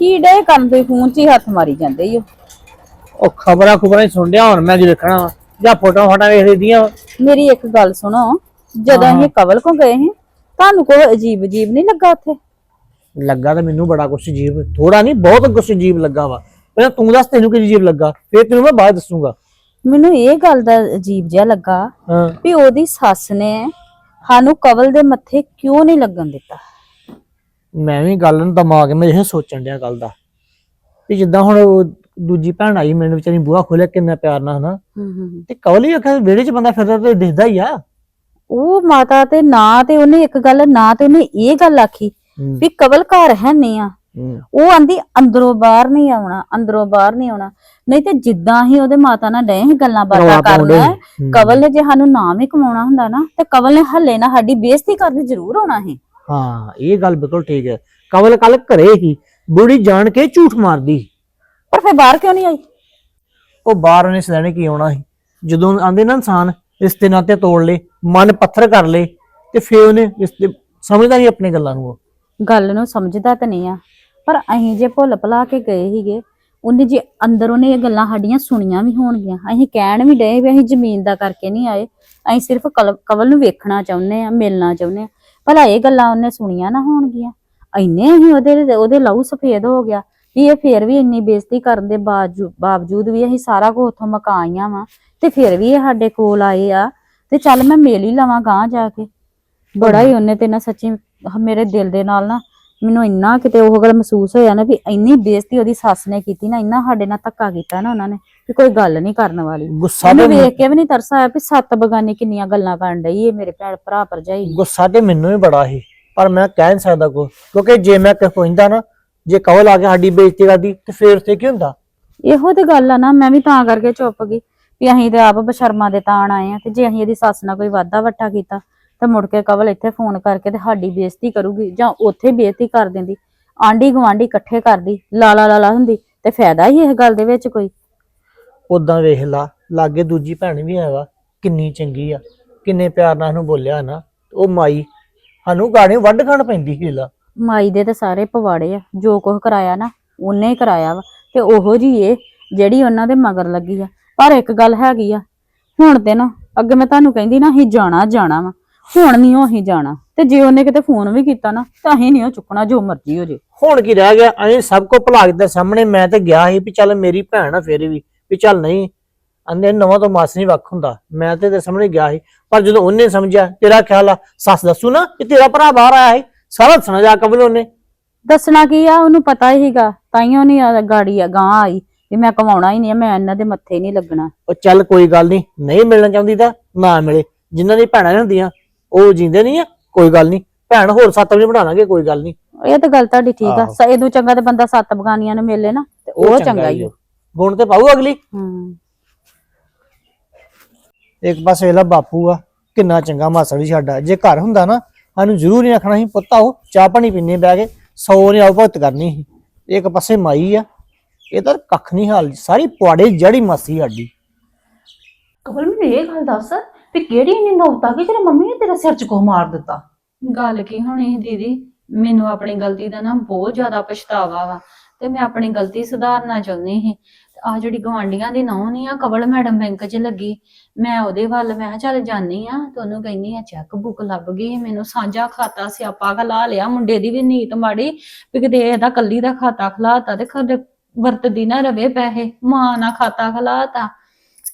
ਕੀ ਡੇ ਕਰਨ ਤੇ ਫੋਨ 'ਚ ਹੀ ਹੱਥ ਮਾਰੀ ਜਾਂਦੇ ਈ ਓ। ਉਹ ਖਬਰਾਂ ਖਬਰਾਂ ਹੀ ਸੁਣ ਹੁਣ ਮੈਂ ਕੀ ਦੇਖਣਾ ਵਾ। ਜਾਂ ਫੋਟੋ ਫਾਟਾ ਵੇਖ ਲਈਆਂ ਮੇਰੀ ਇੱਕ ਗੱਲ ਸੁਣੋ ਜਦੋਂ ਅਸੀਂ ਕਵਲ ਕੋ ਗਏ ਸੀ ਤੁਹਾਨੂੰ ਕੋਈ ਅਜੀਬ ਅਜੀਬ ਨਹੀਂ ਲੱਗਾ ਉੱਥੇ? ਲੱਗਾ ਤਾਂ ਮੈਨੂੰ ਬੜਾ ਕੁਛ ਅਜੀਬ ਥੋੜਾ ਨਹੀਂ ਬਹੁਤ ਕੁਛ ਅਜੀਬ ਲੱਗਾ ਵਾ। ਪਹਿਲਾਂ ਤੂੰ ਦੱਸ ਤੈਨੂੰ ਕੀ ਅਜੀਬ ਲੱਗਾ? ਫਿਰ ਤੈਨੂੰ ਮੈਂ ਬਾਅਦ ਦੱਸੂਗਾ। ਮੈਨੂੰ ਇਹ ਗੱਲ ਦਾ ਅਜੀਬ ਜਿਹਾ ਲੱਗਾ ਹਾਂ। ਵੀ ਉਹਦੀ ਸੱਸ ਨੇ ਸਾਨੂੰ ਕਵਲ ਦੇ ਮੱਥੇ ਕਿਉਂ ਨਹੀਂ ਲੱਗਣ ਦਿੱਤਾ? ਮੈਂ ਵੀ ਗੱਲ ਨੂੰ ਦਿਮਾਗ ਮੇਰੇ ਇਹ ਸੋਚਣ ਡਿਆ ਗੱਲ ਦਾ। ਵੀ ਜਿੱਦਾਂ ਹੁਣ ਉਹ ਦੂਜੀ ਭੈਣ ਆਈ ਮੈਨੂੰ ਵਿਚਾਰੀ ਬੂਹਾ ਖੋਲਿਆ ਕਿੰਨਾ ਪਿਆਰ ਨਾਲ ਹਨਾ? ਤੇ ਕਵਲ ਹੀ ਆਖਿਆ ਵਿਹੜੇ 'ਚ ਬੰਦਾ ਫਿਰਦਾ ਤੇ ਦਿਖਦਾ ਹੀ ਆ। ਉਹ ਮਾਤਾ ਤੇ ਨਾ ਤੇ ਉਹਨੇ ਇੱਕ ਗੱਲ ਨਾ ਤੇ ਉਹਨੇ ਇਹ ਗੱਲ ਆਖੀ ਹੂੰ, ਵੀ ਕਵਲ ਘਰ ਹੈ ਨਹੀਂ ਆ। ਹੂੰ। ਉਹ ਆਂਦੀ ਅੰਦਰੋਂ ਬਾਹਰ ਨਹੀਂ ਆਉਣਾ ਅੰਦਰੋਂ ਬਾਹਰ ਨਹੀਂ ਆਉਣਾ। ਨਹੀਂ ਤੇ ਜਿੱਦਾਂ ਹੀ ਉਹਦੇ ਮਾਤਾ ਨਾਲ ਡਏ ਸੀ ਗੱਲਾਂ ਬਾਤਾਂ ਕਰਨਾ। ਕਵਲ ਨੇ ਜੇ ਸਾਨੂੰ ਨਾਮ ਹੀ ਕਮਾਉਣਾ ਹੁੰਦਾ ਨਾ ਤੇ ਕਵਲ ਨੇ ਹੱਲੇ ਨਾ ਸਾਡੀ ਬੇਇੱਜ਼ਤੀ ਕਰਨੀ ਜ਼ਰੂਰ ਆਉਣਾ ਸੀ। ਹਾਂ ਇਹ ਗੱਲ ਬਿਲਕੁਲ ਠੀਕ ਹੈ। ਕਵਲ ਕੱਲ ਘਰੇ ਹੀ ਬੁੜੀ ਜਾਣ ਕੇ ਝੂਠ ਮਾਰਦੀ ਪਰ ਫਿਰ ਬਾਹਰ ਕਿਉਂ ਨਹੀਂ ਆਈ? ਉਹ ਬਾਹਰ ਉਹਨੇ ਸਦਣੇ ਕੀ ਆਉਣਾ ਸੀ? ਜਦੋਂ ਆਂਦੇ ਨਾ ਇਨਸਾਨ ਰਿਸ਼ਤੇ ਨਾਤੇ ਤੋੜ ਲੇ ਮਨ ਪੱਥਰ ਕਰ ਲੇ ਤੇ ਫੇਰ ਉਹਨੇ ਰਿਸ਼ਤੇ ਸਮਝਦਾ ਨਹੀਂ ਆਪਣੀ ਗੱਲਾਂ ਨੂੰ ਉਹ। ਗੱਲ ਨੂੰ ਸਮਝਦਾ ਤਾਂ ਨਹੀਂ ਆ। ਪਰ ਅਸੀਂ ਜੇ ਭੁੱਲ ਭੁਲਾ ਕੇ ਗਏ ਸੀਗੇ, ਉਹਨੇ ਜੇ ਅੰਦਰ ਉਹਨੇ ਇਹ ਗੱਲਾਂ ਸਾਡੀਆਂ ਸੁਣੀਆਂ ਵੀ ਹੋਣਗੀਆਂ। ਅਸੀਂ ਕਹਿਣ ਵੀ ਡਏ ਵੀ ਅਸੀਂ ਜ਼ਮੀਨ ਦਾ ਕਰਕੇ ਨਹੀਂ ਆਏ। ਅਸੀਂ ਸਿਰਫ ਕਲ- ਕਵਲ ਨੂੰ ਵੇਖਣਾ ਚਾਹੁੰਦੇ ਆ ਮਿਲਣਾ ਚਾਹੁੰਦੇ ਆ ਭਲਾ ਇਹ ਗੱਲਾਂ ਉਹਨੇ ਸੁਣੀਆਂ ਨਾ ਹੋਣਗੀਆਂ। ਇੰਨੇ ਅਸੀਂ ਉਹਦੇ ਉਹਦੇ ਲਹੂ ਸਫੇਦ ਹੋ ਗਿਆ ਵੀ ਇਹ ਫੇਰ ਵੀ ਇੰਨੀ ਬੇਇੱਜ਼ਤੀ ਕਰਨ ਦੇ ਬਾਵਜੂ- ਬਾਵਜੂਦ ਵੀ ਅਸੀਂ ਸਾਰਾ ਕੁਝ ਉੱਥੋਂ ਮਕਾ ਆਈਆਂ ਵਾਂ ਤੇ ਫਿਰ ਵੀ ਇਹ ਸਾਡੇ ਕੋਲ ਆਏ ਆ ਤੇ ਚੱਲ ਮੈਂ ਮੇਲ ਹੀ ਲਵਾਂ ਗਾਂ ਜਾ ਕੇ। ਬੜਾ ਹੀ ਉਹਨੇ ਤੇ ਨਾ ਸੱਚੀ ਮੇਰੇ ਦਿਲ ਦੇ ਨਾਲ ਨਾ ਮੈਨੂੰ ਇੰਨਾ ਕਿਤੇ ਉਹ ਗੱਲ ਮਹਿਸੂਸ ਹੋਇਆ ਨਾ ਵੀ ਇੰਨੀ ਬੇਇੱਜ਼ਤੀ ਉਹਦੀ ਸੱਸ ਨੇ ਕੀਤੀ ਨਾ ਇੰਨਾ ਸਾਡੇ ਨਾਲ ਧੱਕਾ ਕੀਤਾ ਨਾ ਉਹਨਾਂ ਨੇ ਵੀ ਕੋਈ ਗੱਲ ਨਹੀਂ ਕਰਨ ਵਾਲੀ। ਗੁੱਸਾ ਮੈਨੂੰ ਤੇ ਵੇਖ ਕੇ ਵੀ ਨਹੀਂ ਤਰਸ ਆਇਆ ਵੀ ਸੱਤ ਬਗਾਨੇ ਕਿੰਨੀਆਂ ਗੱਲਾਂ ਕਰਨ ਡਈ ਇਹ ਮੇਰੇ ਭੈਣ ਭਰਾ ਭਰਜਾਈ। ਗੁੱਸਾ ਤੇ ਮੈਨੂੰ ਵੀ ਬੜਾ ਸੀ ਪਰ ਮੈਂ ਕਹਿ ਨਹੀਂ ਸਕਦਾ ਕੋ ਕਿਉਂਕਿ ਜੇ ਮੈਂ ਕਹਿੰਦਾ ਨਾ ਜੇ ਕਵਲ ਆ ਕੇ ਸਾਡੀ ਬੇਇੱਜ਼ਤੀ ਕਰਦੀ ਤੇ ਫੇਰ ਉੱਥੇ ਕੀ ਹੁੰਦਾ? ਇਹੋ ਤੇ ਗੱਲ ਆ ਨਾ ਮੈਂ ਵੀ ਤਾਂ ਕਰਕੇ ਚੁੱਪ ਗਈ ਵੀ ਅਸੀਂ ਤੇ ਆਪ ਬਸ਼ਰਮਾ ਦੇ ਤਾਣ ਆਏ ਆ ਤੇ ਜੇ ਅਸੀਂ ਇਹਦੀ ਸੱਸ ਨਾਲ ਕੋਈ ਵਾਧਾ ਵੱਟਾ ਕੀਤਾ ਤੇ ਮੁੜ ਕੇ ਕਵਲ ਇੱਥੇ ਫੋਨ ਕਰਕੇ ਤੇ ਸਾਡੀ ਬੇਇੱਜ਼ਤੀ ਕਰੂਗੀ ਜਾਂ ਉੱਥੇ ਬੇਇੱਜ਼ਤੀ ਕਰ ਦਿੰਦੀ। ਆਂਢੀ ਗੁਆਂਢੀ ਇਕੱਠੇ ਕਰਦੀ ਲਾਲਾ ਲਾਲਾ ਹੁੰਦੀ ਤੇ ਫਾਇਦਾ ਹੀ ਇਸ ਗੱਲ ਦੇ ਵਿੱਚ ਕੋਈ? ਉਦਾਂ ਵੇਖ ਲਾ ਲਾਗੇ ਦੂਜੀ ਭੈਣ ਵੀ ਹੈਗਾ ਕਿੰਨੀ ਚੰਗੀ ਆ ਕਿੰਨੇ ਪਿਆਰ ਨਾਲ ਉਹਨੂੰ ਬੋਲਿਆ ਨਾ ਉਹ ਮਾਈ ਸਾਨੂੰ ਗਾੜੀ ਵੱਢ ਖਾਣ ਪੈਂਦੀ ਸੀ ਲਾ। ਮਾਈ ਦੇ ਤੇ ਸਾਰੇ ਪਵਾੜੇ ਆ ਜੋ ਕੁਝ ਕਰਾਇਆ ਨਾ ਉਹਨੇ ਹੀ ਕਰਾਇਆ ਵਾ ਤੇ ਉਹੋ ਜੀ ਇਹ ਜਿਹੜੀ ਉਹਨਾਂ ਦੇ ਮਗਰ ਲੱਗੀ ਆ। ਪਰ ਇੱਕ ਗੱਲ ਹੈਗੀ ਆ ਹੁਣ ਤੇ ਨਾ ਅੱਗੇ ਮੈਂ ਤੁਹਾਨੂੰ ਕਹਿੰਦੀ ਨਾ ਅਸੀਂ ਜਾਣਾ ਜਾਣਾ ਵਾ। ਹੁਣ ਨਹੀਂ ਉਹ ਅਸੀਂ ਜਾਣਾ। ਤੇ ਜੇ ਉਹਨੇ ਕਿਤੇ ਫੋਨ ਵੀ ਕੀਤਾ ਨਾ ਤਾਂ ਅਸੀਂ ਨਹੀਂ ਉਹ ਚੁੱਕਣਾ ਜੋ ਮਰਜ਼ੀ ਹੋ ਜੇ। ਹੁਣ ਕੀ ਰਹਿ ਗਿਆ? ਐਂ ਸਭ ਕੋ ਭੁਲਾ ਦੇ ਸਾਹਮਣੇ ਮੈਂ ਤੇ ਗਿਆ ਸੀ ਵੀ ਚੱਲ ਮੇਰੀ ਭੈਣ ਆ ਫੇਰ ਵੀ ਵੀ ਚੱਲ ਨਹੀਂ। ਅੰਦੇ ਨਵਾਂ ਤੋਂ ਮਾਸ ਨਹੀਂ ਵੱਖ ਹੁੰਦਾ। ਮੈਂ ਤੇ ਤੇਰੇ ਸਾਹਮਣੇ ਗਿਆ ਸੀ। ਪਰ ਜਦੋਂ ਉਹਨੇ ਸਮਝਿਆ ਤੇਰਾ ਖਿਆਲ ਆ? ਸੱਸ ਦੱਸੂ ਨਾ ਕਿ ਤੇਰਾ ਭਰਾ ਬਾਹਰ ਆਇਆ ਹੈ ਸਾਰਾ ਦੱਸਣਾ ਜਾ ਕਬਲ ਉਹਨੇ। ਦੱਸਣਾ ਕੀ ਆ? ਉਹਨੂੰ ਪਤਾ ਹੀ ਸੀਗਾ। ਤਾਈਓ ਨਹੀਂ ਗਾੜੀ ਆ ਗਾਂ ਆਈ ਵੀ ਮੈਂ ਕਮਾਉਣਾ ਹੀ ਨਹੀਂ ਆ, ਮੈਂ ਇਹਨਾਂ ਦੇ ਮੱਥੇ ਨਹੀਂ ਲੱਗਣਾ। ਉਹ ਚੱਲ ਕੋਈ ਗੱਲ ਨਹੀਂ। ਨਹੀਂ ਮਿਲਣਾ ਚਾਹੁੰਦੀ ਤਾਂ ਨਾ ਮਿਲੇ। ਜਿਨ੍ਹਾਂ ਦੀ ਭੈਣਾਂ ਹੁੰਦੀਆਂ ਉਹ ਜਿੰਦੇ ਨਹੀਂ ਆ ਕੋਈ ਗੱਲ ਨਹੀਂ। ਭੈਣ ਹੋਰ ਸੱਤ ਵੀ ਬਣਾ ਲਾਂਗੇ ਕੋਈ ਗੱਲ ਨਹੀਂ। ਇਹ ਤਾਂ ਗੱਲ ਤੁਹਾਡੀ ਠੀਕ ਆ। ਆਹੋ। ਸ- ਇਹਦੋਂ ਚੰਗਾ ਤੇ ਬੰਦਾ ਸੱਤ ਬਗਾਨੀਆਂ ਨੂੰ ਮਿਲੇ ਨਾ ਤੇ ਉਹ ਚੰਗਾ ਹੀ ਆ। ਗੁਣ ਤੇ ਪਾਊ ਅਗਲੀ। ਹੂੰ। ਇੱਕ ਪਾਸੇ ਇਹਦਾ ਬਾਪੂ ਆ ਕਿੰਨਾ ਚੰਗਾ ਮਾਸੜ ਹੀ ਸਾਡਾ। ਜੇ ਘਰ ਹੁੰਦਾ ਨਾ ਸਾਨੂੰ ਜ਼ਰੂਰ ਨਹੀਂ ਆਖਣਾ ਸੀ ਪੁੱਤ ਆਓ ਚਾਹ ਪਾਣੀ ਪੀਣੇ ਬਹਿ ਕੇ ਸੌ ਨੇ ਆਓ ਭਗਤ ਕਰਨੀ ਸੀ। ਇੱਕ ਪਾਸੇ ਮਾਈ ਆ ਇਹ ਤਾਂ ਕੱਖ ਨਹੀਂ ਹਾਲ ਸਾਰੀ ਪੁਆੜੇ ਜੜੀ ਮਾਸੀ ਸਾਡੀ। ਕਬਲ ਮੈਨੂੰ ਇਹ ਗੱਲ ਦੱਸ ਵੀ ਕਿਹੜੀ ਇੰਨੀ ਨੌਬਤ ਆ ਤੇਰੇ ਮੰਮੀ ਨੇ ਤੇਰਾ ਸਿਰ 'ਚ ਕੋ ਮਾਰ ਦਿੱਤਾ? ਗੱਲ ਕੀ ਹੋਣੀ ਸੀ ਦੀਦੀ? ਮੈਨੂੰ ਆਪਣੀ ਗਲਤੀ ਦਾ ਨਾ ਬਹੁਤ ਜ਼ਿਆਦਾ ਪਛਤਾਵਾ ਵਾ ਤੇ ਮੈਂ ਆਪਣੀ ਗਲਤੀ ਸੁਧਾਰਨਾ ਚਾਹੁੰਦੀ ਸੀ। ਆ ਜਿਹੜੀ ਗਵਾਂਢੀਆਂ ਦੀ ਨੌਂ ਨਹੀਂ ਆ, ਕਵਲ ਮੈਡਮ ਬੈਂਕ 'ਚ ਲੱਗੀ। ਮੈਂ ਉਹਦੇ ਵੱਲ, ਮੈਂ ਕਿਹਾ ਚੱਲ ਜਾਨੀ ਆ ਤੇ ਉਹਨੂੰ ਕਹਿੰਨੀ ਆ, ਚੈੱਕ ਬੁੱਕ ਲੱਭ ਗਈ ਮੈਨੂੰ, ਸਾਂਝਾ ਖਾਤਾ ਸਿਆਪਾ ਖਲਾ ਲਿਆ, ਮੁੰਡੇ ਦੀ ਵੀ ਨੀਤ ਮਾੜੀ, ਵੀ ਕਿਤੇ ਇਹਦਾ ਕੱਲੀ ਦਾ ਖਾਤਾ ਖਲਾਤਾ ਤੇ ਖਰ ਵਰਤਦੀ ਨਾ ਰਵੇ ਪੈਸੇ, ਮਾਂ ਨਾ ਖਾਤਾ ਖਲਾਤਾ।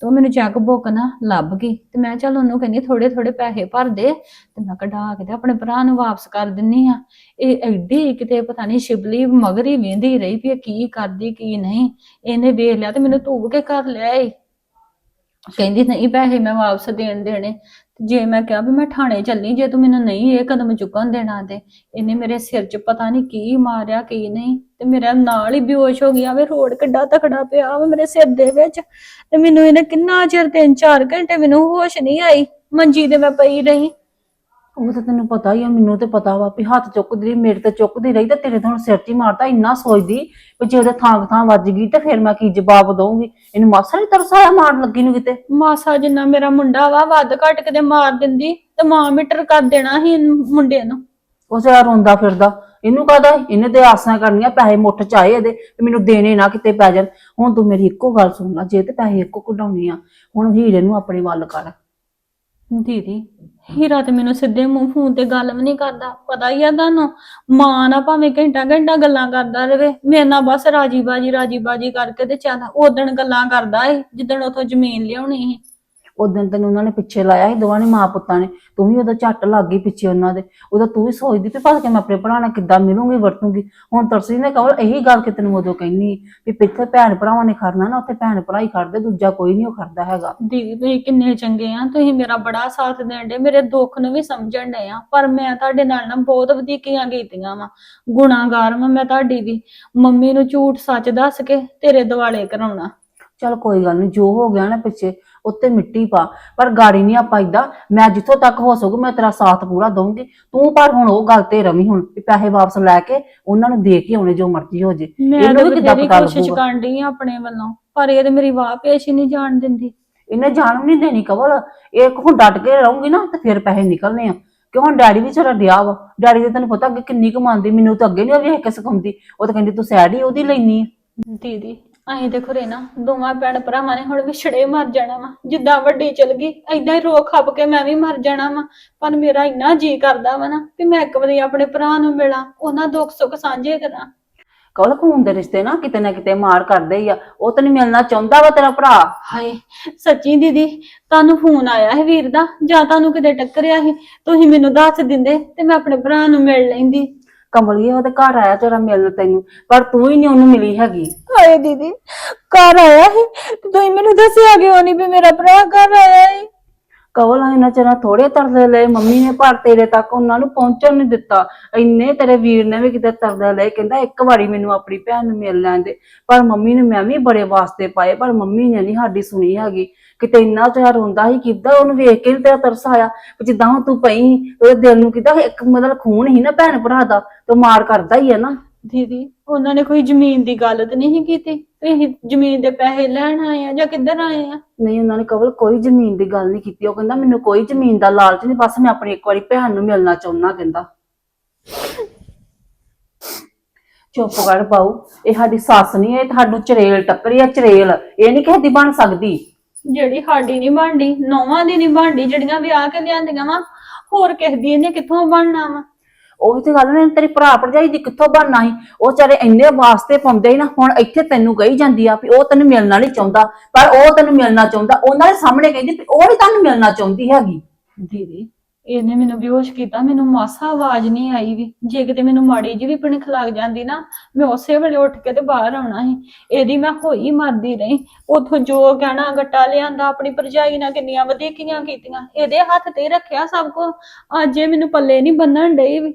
ਤੇ ਉਹ ਮੈਨੂੰ ਚੈੱਕ ਬੁੱਕ ਨਾ ਲੱਭ ਗਈ ਤੇ ਮੈਂ ਚੱਲ ਉਹਨੂੰ ਕਹਿੰਦੀ ਥੋੜੇ ਥੋੜੇ ਪੈਸੇ ਭਰ ਦੇ ਤੇ ਮੈਂ ਕਢਾ ਕੇ ਤੇ ਆਪਣੇ ਭਰਾ ਨੂੰ ਵਾਪਸ ਕਰ ਦਿੰਨੀ ਆ। ਇਹ ਐਡੀ ਕਿਤੇ ਪਤਾ ਨਹੀਂ ਸ਼ਿਬਲੀ ਮਗਰੀ ਵੇਂਦੀ ਰਹੀ ਵੀ ਇਹ ਕੀ ਕਰਦੀ, ਕੀ ਨਹੀਂ। ਇਹਨੇ ਵੇਖ ਲਿਆ ਤੇ ਮੈਨੂੰ ਧੂਬ ਕੇ ਕਰ ਲਿਆ ਏ ਕਹਿੰਦੀ, ਨਹੀਂ, ਪੈਸੇ ਮੈਂ ਵਾਪਸ ਦੇਣ ਦੇਣੇ। ਜੇ ਮੈਂ ਕਿਹਾ ਵੀ ਮੈਂ ਥਾਣੇ ਚੱਲੀ, ਜੇ ਤੂੰ ਮੈਨੂੰ ਨਹੀਂ ਇਹ ਕਦਮ ਚੁੱਕਣ ਦੇਣਾ ਤੇ, ਇਹਨੇ ਮੇਰੇ ਸਿਰ 'ਚ ਪਤਾ ਨਹੀਂ ਕੀ ਮਾਰਿਆ, ਕੀ ਨਹੀਂ, ਤੇ ਮੇਰਾ ਨਾਲ ਹੀ ਬੇਹੋਸ਼ ਹੋ ਗਿਆ ਵੇ, ਰੋਡ ਕਿੱਡਾ ਤਕੜਾ ਪਿਆ ਵਾ ਮੇਰੇ ਸਿਰ ਦੇ ਵਿੱਚ, ਤੇ ਮੈਨੂੰ ਇਹਨੇ ਕਿੰਨਾ ਚਿਰ ਤਿੰਨ ਚਾਰ ਘੰਟੇ ਮੈਨੂੰ ਹੋਸ਼ ਨਹੀਂ ਆਈ, ਮੰਜੀ ਤੇ ਮੈਂ ਪਈ ਰਹੀ। ਉਹ ਤਾਂ ਤੈਨੂੰ ਪਤਾ ਹੀ ਆ ਮੈਨੂੰ ਤੇ ਪਤਾ ਵਾ ਵੀ ਹੱਥ ਚੁੱਕਦੀ ਰਹੀ ਮੇਰੇ ਤੇ ਚੁੱਕਦੀ ਰਹੀ ਤੇ ਤੇਰੇ ਤਾਂ ਹੁਣ ਸਿਰ 'ਚ ਹੀ ਮਾਰਦਾ ਇੰਨਾ ਸੋਚਦੀ ਵੀ ਜੇ ਉਹਦੇ ਥਾਂ ਥਾਂ ਵੱਜ ਗਈ ਤੇ ਫਿਰ ਮੈਂ ਕੀ ਜਵਾਬ ਦਊਂਗੀ? ਇਹਨੂੰ ਮਾਸਾ ਨਹੀਂ ਤਰਸ ਆਇਆ ਮਾਰਨ ਲੱਗੀ ਨੂੰ ਕਿਤੇ? ਮਾਸਾ ਜਿੰਨਾ ਮੇਰਾ ਮੁੰਡਾ ਵਾ ਵੱਧ ਘੱਟ ਕਿਤੇ ਮਾਰ ਦਿੰਦੀ ਤੇ ਮਾਂ ਮੀਟਰ ਕਰ ਦੇਣਾ ਸੀ ਇਹਨੂੰ- ਮੁੰਡੇ ਨੂੰ। ਉਹ ਜਿਹੜਾ ਰੋਂਦਾ ਫਿਰਦਾ। ਇਹਨੂੰ ਕਹਦਾ ਇਹਨੇ ਤੇ ਆਸਾਂ ਕਰਨੀਆਂ ਪੈਸੇ ਮੁੱਠ ਚ ਆਏ ਇਹਦੇ ਵੀ ਮੈਨੂੰ ਦੇਣੇ ਨਾ ਕਿਤੇ ਪੈ ਜਾਣ। ਹੁਣ ਤੂੰ ਮੇਰੀ ਇੱਕੋ ਗੱਲ ਸੁਣ ਲੈ ਜੇ ਤੇ ਪੈਸੇ ਇੱਕੋ ਕਢਾਉਣੇ ਆ ਹੁਣ ਹੀਰੇ ਨੂੰ ਆਪਣੇ ਵੱਲ ਕਰ। ਦੀਦੀ, ਹੀਰਾ ਤੇ ਮੈਨੂੰ ਸਿੱਧੇ ਮੂੰਹ ਫੋਨ ਤੇ ਗੱਲ ਵੀ ਨਹੀਂ ਕਰਦਾ, ਪਤਾ ਹੀ ਆ ਤੁਹਾਨੂੰ, ਮਾਂ ਨਾ ਭਾਵੇਂ ਘੰਟਾ ਘੰਟਾ ਗੱਲਾਂ ਕਰਦਾ ਰਵੇ, ਮੇਰੇ ਨਾਲ ਬਸ ਰਾਜੀ ਬਾਜੀ ਰਾਜੀ ਬਾਜੀ ਕਰਕੇ ਤੇ ਚੱਲ ਉਦਣ ਗੱਲਾਂ ਕਰਦਾ ਏ, ਜਿੱਦਣ ਉਥੋਂ ਜ਼ਮੀਨ ਲਿਆਉਣੀ ਸੀ। ਉਦੋਂ ਤੈਨੂੰ ਉਹਨਾਂ ਨੇ ਪਿੱਛੇ ਲਾਇਆ ਸੀ, ਦੋਵਾਂ ਨੇ, ਮਾਂ ਪੁੱਤਾਂ ਨੇ। ਤੂੰ ਵੀ ਉਹਦਾ ਝੱਟ ਲੱਗ ਗਈ ਪਿੱਛੇ ਉਹਨਾਂ ਦੇ। ਉਹਦਾ ਤੂੰ ਵੀ ਸੋਚਦੀ ਵੀ ਭਲ ਮੈਂ ਆਪਣੇ ਭਰਾ ਨਾਲ ਕਿੱਦਾਂ ਮਿਲੂੰਗੀ, ਵਰਤੂੰਗੀ। ਹੁਣ ਤਰਸੀ ਨੇ ਕਹੋ ਇਹੀ ਗੱਲ ਕਿ ਤੈਨੂੰ ਉਦੋਂ ਕਹਿਨੀ ਵੀ ਪਿੱਛੇ ਭੈਣ ਭਰਾਵਾਂ ਨੇ ਖੜਨਾ ਨਾ, ਉੱਥੇ ਭੈਣ ਭਰਾ ਹੀ ਖੜਦੇ, ਦੂਜਾ ਕੋਈ ਨਹੀਂ ਉਹ ਖੜਦਾ ਹੈਗਾ। ਦੀਦੀ, ਤੁਸੀਂ ਕਿੰਨੇ ਚੰਗੇ ਆ, ਤੁਸੀਂ ਮੇਰਾ ਬੜਾ ਸਾਥ ਦੇਣ ਦੇ ਮੇਰੇ ਦੁੱਖ ਨੂੰ ਵੀ ਸਮਝਣ ਡਏ ਆ, ਪਰ ਮੈਂ ਤੁਹਾਡੇ ਨਾਲ ਨਾ ਬਹੁਤ ਵਧੀਕੀਆਂ ਕੀਤੀਆਂ ਵਾ, ਗੁਨਾਹਗਾਰ ਵਾਂ ਮੈਂ ਤੁਹਾਡੀ ਵੀ। ਮੰਮੀ ਨੂੰ ਝੂਠ ਸੱਚ ਦੱਸ ਕੇ ਤੇਰੇ ਦਿਵਾਲੇ ਕਰਾਉਣਾ। ਚਲ ਕੋਈ ਗੱਲ ਨਹੀਂ ਜੋ ਹੋ ਗਿਆ ਨਾ ਪਿੱਛੇ ਉੱਤੇ ਮਿੱਟੀ ਪਾ। ਪਰ ਗਾੜੀ ਨਹੀਂ ਆਪਾਂ ਏਦਾਂ ਮੈਂ ਜਿੱਥੋਂ ਤੱਕ ਹੋ ਸਕੂ ਮੈਂ ਤੇਰਾ ਸਾਥ ਪੂਰਾ ਦਊਂਗੀ। ਤੂੰ ਪਰ ਹੁਣ ਉਹ ਗੱਲ ਤੇ ਰਵੀ ਹੁਣ ਵੀ ਪੈਸੇ ਵਾਪਸ ਲੈ ਕੇ ਉਹਨਾਂ ਨੂੰ ਦੇ ਕੇ ਆਉਣੇ ਜੋ ਮਰਜ਼ੀ ਹੋ ਜੇ। ਮੈਂ ਤਾਂ ਵੀ ਕਿੱਦਾਂ ਬਥੇਰੀ ਕੋਸ਼ਿਸ਼ ਕਰਨ ਡਈ ਆ ਆਪਣੇ ਵੱਲੋਂ ਪਰ ਇਹ ਤੇ ਮੇਰੀ ਵਾਹ ਪੇਸ਼ ਹੀ ਨਹੀਂ ਜਾਣ ਦਿੰਦੀ। ਇਹਨੇ ਜਾਣ ਨਹੀਂ ਦੇਣੀ ਕਵਲ। ਇਹ ਹੁਣ ਡਟ ਕੇ ਰਹੂੰਗੀ ਨਾ ਤੇ ਫਿਰ ਪੈਸੇ ਨਿਕਲਨੇ ਆ। ਕਿਉਂ ਹੁਣ ਡੈਡੀ ਵੀ ਤੇਰਾ ਡਿਆ ਵਾ। ਡੈਡੀ ਦੇ ਤੈਨੂੰ ਪਤਾ ਅੱਗੇ ਕਿੰਨੀ ਕਮਾਉਂਦੀ ਮੈਨੂੰ ਤਾਂ ਅੱਗੇ ਨਹੀਂ ਵੇਖ ਕੇ ਸਿਖਾਉਂਦੀ। ਉਹ ਤਾਂ ਕਹਿੰਦੀ ਤੂੰ ਸੈਡ ਹੀ ਉਹਦੀ ਲੈਣੀ ਆ। ਦੀਦੀ ਅਸੀਂ ਤੇ ਖਰੇ ਨਾ ਦੋਵਾਂ ਭੈਣ ਭਰਾਵਾਂ ਨੇ ਹੁਣ ਵਿਛੜੇ ਮਰ ਜਾਣਾ ਵਾ। ਜਿੱਦਾਂ ਵੱਡੀ ਚਲ ਗਈ ਏਦਾਂ ਹੀ ਰੋ ਖੱਪ ਕੇ ਮੈਂ ਵੀ ਮਰ ਜਾਣਾ ਵਾ। ਪਰ ਮੇਰਾ ਇੰਨਾ ਜੀ ਕਰਦਾ ਵਾ ਨਾ ਵੀ ਮੈਂ ਇੱਕ ਵਾਰੀ ਆਪਣੇ ਭਰਾ ਨੂੰ ਮਿਲਾਂ ਉਹਨਾਂ ਦੁੱਖ ਸੁੱਖ ਸਾਂਝੇ ਕਰਾਂ। ਕਵਲ ਖੂਨ ਦੇ ਰਿਸ਼ਤੇ ਨਾ ਕਿਤੇ ਨਾ ਕਿਤੇ ਮਾਰ ਕਰਦੇ ਹੀ ਆ। ਉਹ ਤੈਨੂੰ ਮਿਲਣਾ ਚਾਹੁੰਦਾ ਵਾ ਤੇਰਾ ਭਰਾ। ਹਾਏ ਸੱਚੀ ਦੀਦੀ ਤੁਹਾਨੂੰ ਫੋਨ ਆਇਆ ਹੈ ਵੀਰ ਦਾ ਜਾਂ ਤੁਹਾਨੂੰ ਕਿਤੇ ਟੱਕਰਿਆ ਸੀ? ਤੁਸੀਂ ਮੈਨੂੰ ਦੱਸ ਦਿੰਦੇ ਤੇ ਮੈਂ ਆਪਣੇ ਭਰਾ ਨੂੰ ਮਿਲ ਲੈਂਦੀ। ਕਮਲੀਏ ਉਹਦੇ ਘਰ ਆਇਆ ਤੇਰਾ ਮਿਲਣ ਤੈਨੂੰ ਪਰ ਤੂੰ ਹੀ ਨਹੀਂ ਉਹਨੂੰ ਮਿਲੀ ਹੈਗੀ। ਹਾਏ ਦੀਦੀ ਘਰ ਆਇਆ ਹੈ ਤੇ ਤੁਸੀਂ ਮੈਨੂੰ ਦੱਸਿਆ ਕਿਉਂ ਨਹੀਂ ਵੀ ਮੇਰਾ ਭਰਾ ਘਰ ਆਇਆ ਹੈ ਕਵਲ ਇਹਨਾਂ ਚਿਰਾਂ ਥੋੜੇ ਤਰਲੇ ਲਏ ਮੰਮੀ ਨੇ ਪਰ ਤੇਰੇ ਤੱਕ ਉਹਨਾਂ ਨੂੰ ਪਹੁੰਚਣ ਨਹੀਂ ਦਿੱਤਾ। ਇੰਨੇ ਤੇਰੇ ਵੀਰ ਨੇ ਵੀ ਕਿਤੇ ਤਰਲੇ ਲਏ ਕਹਿੰਦਾ ਇੱਕ ਵਾਰੀ ਮੈਨੂੰ ਆਪਣੀ ਭੈਣ ਨੂੰ ਮਿਲ ਲੈਣ ਦੇ। ਪਰ ਮੰਮੀ ਨੇ ਮੈਂ ਵੀ ਬੜੇ ਵਾਸਤੇ ਪਾਏ ਪਰ ਮੰਮੀ ਨੇ ਨਹੀਂ ਸਾਡੀ ਸੁਣੀ ਹੈਗੀ। ਕਿਤੇ ਇੰਨਾ ਚਿਰ ਰੋਂਦਾ ਸੀ ਕਿਦਾਂ ਉਹਨੂੰ ਵੇਖ ਕੇ ਨੀ ਤੇਰਾ ਤਰਸ ਆਇਆ ਵੀ ਜਿੱਦਾਂ ਹੁਣ ਤੂੰ ਪਈ ਉਹਦੇ ਦਿਲ ਨੂੰ ਕਿਦਾਂ ਇੱਕ ਮਤਲਬ ਖੂਨ ਹੀ ਨਾ ਭੈਣ ਭਰਾ ਦਾ ਤੇ ਮਾਰ ਕਰਦਾ ਹੀ ਹੈ ਨਾ। ਦੀਦੀ ਉਹਨਾਂ ਨੇ ਕੋਈ ਜ਼ਮੀਨ ਦੀ ਗੱਲ ਤੇ ਨਹੀਂ ਕੀਤੀ? ਤੁਸੀਂ ਜ਼ਮੀਨ ਦੇ ਪੈਸੇ ਲੈਣ ਆਏ ਆ ਜਾਂ ਕਿੱਧਰ ਆਏ ਆ? ਨਹੀਂ ਉਹਨਾਂ ਨੇ ਕਵਲ ਕੋਈ ਜ਼ਮੀਨ ਦੀ ਗੱਲ ਨਹੀਂ ਕੀਤੀ। ਉਹ ਕਹਿੰਦਾ ਮੈਨੂੰ ਕੋਈ ਜ਼ਮੀਨ ਦਾ ਲਾਲਚ ਨਹੀਂ ਬਸ ਮੈਂ ਆਪਣੀ ਇੱਕ ਵਾਰੀ ਭੈਣ ਨੂੰ ਮਿਲਣਾ ਚਾਹੁੰਦਾ ਕਹਿੰਦਾ। ਚੁੱਪ ਕਰ ਪਾਉ ਇਹ ਸਾਡੀ ਸੱਸ ਨਹੀਂ ਇਹ ਤੁਹਾਨੂੰ ਚਰੇਲ ਟੱਕਰੀ ਆ ਚਰੇਲ। ਇਹ ਨਹੀਂ ਕਿਸੇ ਦੀ ਬਣ ਸਕਦੀ। ਜਿਹੜੀ ਸਾਡੀ ਨਹੀਂ ਬਣਦੀ ਨੌਵਾਂ ਦੀ ਨਹੀਂ ਬਣਦੀ ਜਿਹੜੀਆਂ ਵਿਆਹ ਕੇ ਲਿਆਂਦੀਆਂ ਵਾ ਹੋਰ ਕਿਸੇ ਦੀ ਇਹਨੇ ਕਿੱਥੋਂ ਬਣਨਾ ਵਾ? ਉਹੀ ਤੇ ਗੱਲ ਨੇ ਤੇਰੀ ਭਰਾ ਭਰਜਾਈ ਦੀ ਕਿੱਥੋਂ ਬਣਨਾ ਸੀ? ਉਹ ਚਾਰੇ ਇੰਨੇ ਵਾਸਤੇ ਪਾਉਂਦੇ ਸੀ ਨਾ, ਹੁਣ ਇੱਥੇ ਤੈਨੂੰ ਕਹੀ ਜਾਂਦੀ ਆ ਵੀ ਉਹ ਤੈਨੂੰ ਮਿਲਣਾ ਨਹੀਂ ਚਾਹੁੰਦਾ, ਪਰ ਉਹ ਤੈਨੂੰ ਮਿਲਣਾ ਚਾਹੁੰਦਾ, ਉਹਨਾਂ ਦੇ ਸਾਹਮਣੇ ਕਹਿੰਦੀ ਵੀ ਉਹ ਨਹੀਂ ਤੁਹਾਨੂੰ ਮਿਲਣਾ ਚਾਹੁੰਦੀ ਹੈਗੀ। ਦੀਦੀ, ਇਹਨੇ ਮੈਨੂੰ ਬੇਹੋਸ਼ ਕੀਤਾ, ਮੈਨੂੰ ਮਾਸਾ ਆਵਾਜ਼ ਨਹੀਂ ਆਈ ਵੀ, ਜੇ ਕਿਤੇ ਮੈਨੂੰ ਮਾੜੀ ਜਿਹੀ ਵੀ ਭਿਣਕ ਲੱਗ ਜਾਂਦੀ ਨਾ, ਮੈਂ ਉਸੇ ਵੇਲੇ ਉੱਠ ਕੇ ਤੇ ਬਾਹਰ ਆਉਣਾ ਸੀ, ਇਹਦੀ ਮੈਂ ਹੋਈ ਮਰਦੀ ਰਹੀ, ਉਥੋਂ ਜੋ ਕਹਿਣਾ ਗੱਟਾ ਲਿਆਂਦਾ, ਆਪਣੀ ਭਰਜਾਈ ਨਾਲ ਕਿੰਨੀਆਂ ਵਧੀਕੀਆਂ ਕੀਤੀਆਂ, ਇਹਦੇ ਹੱਥ ਤੇ ਹੀ ਰੱਖਿਆ ਸਭ ਕੁਝ ਅੱਜ ਇਹ ਮੈਨੂੰ ਪੱਲੇ ਨਹੀਂ ਬੰਨਣ ਡਈ ਵੀ।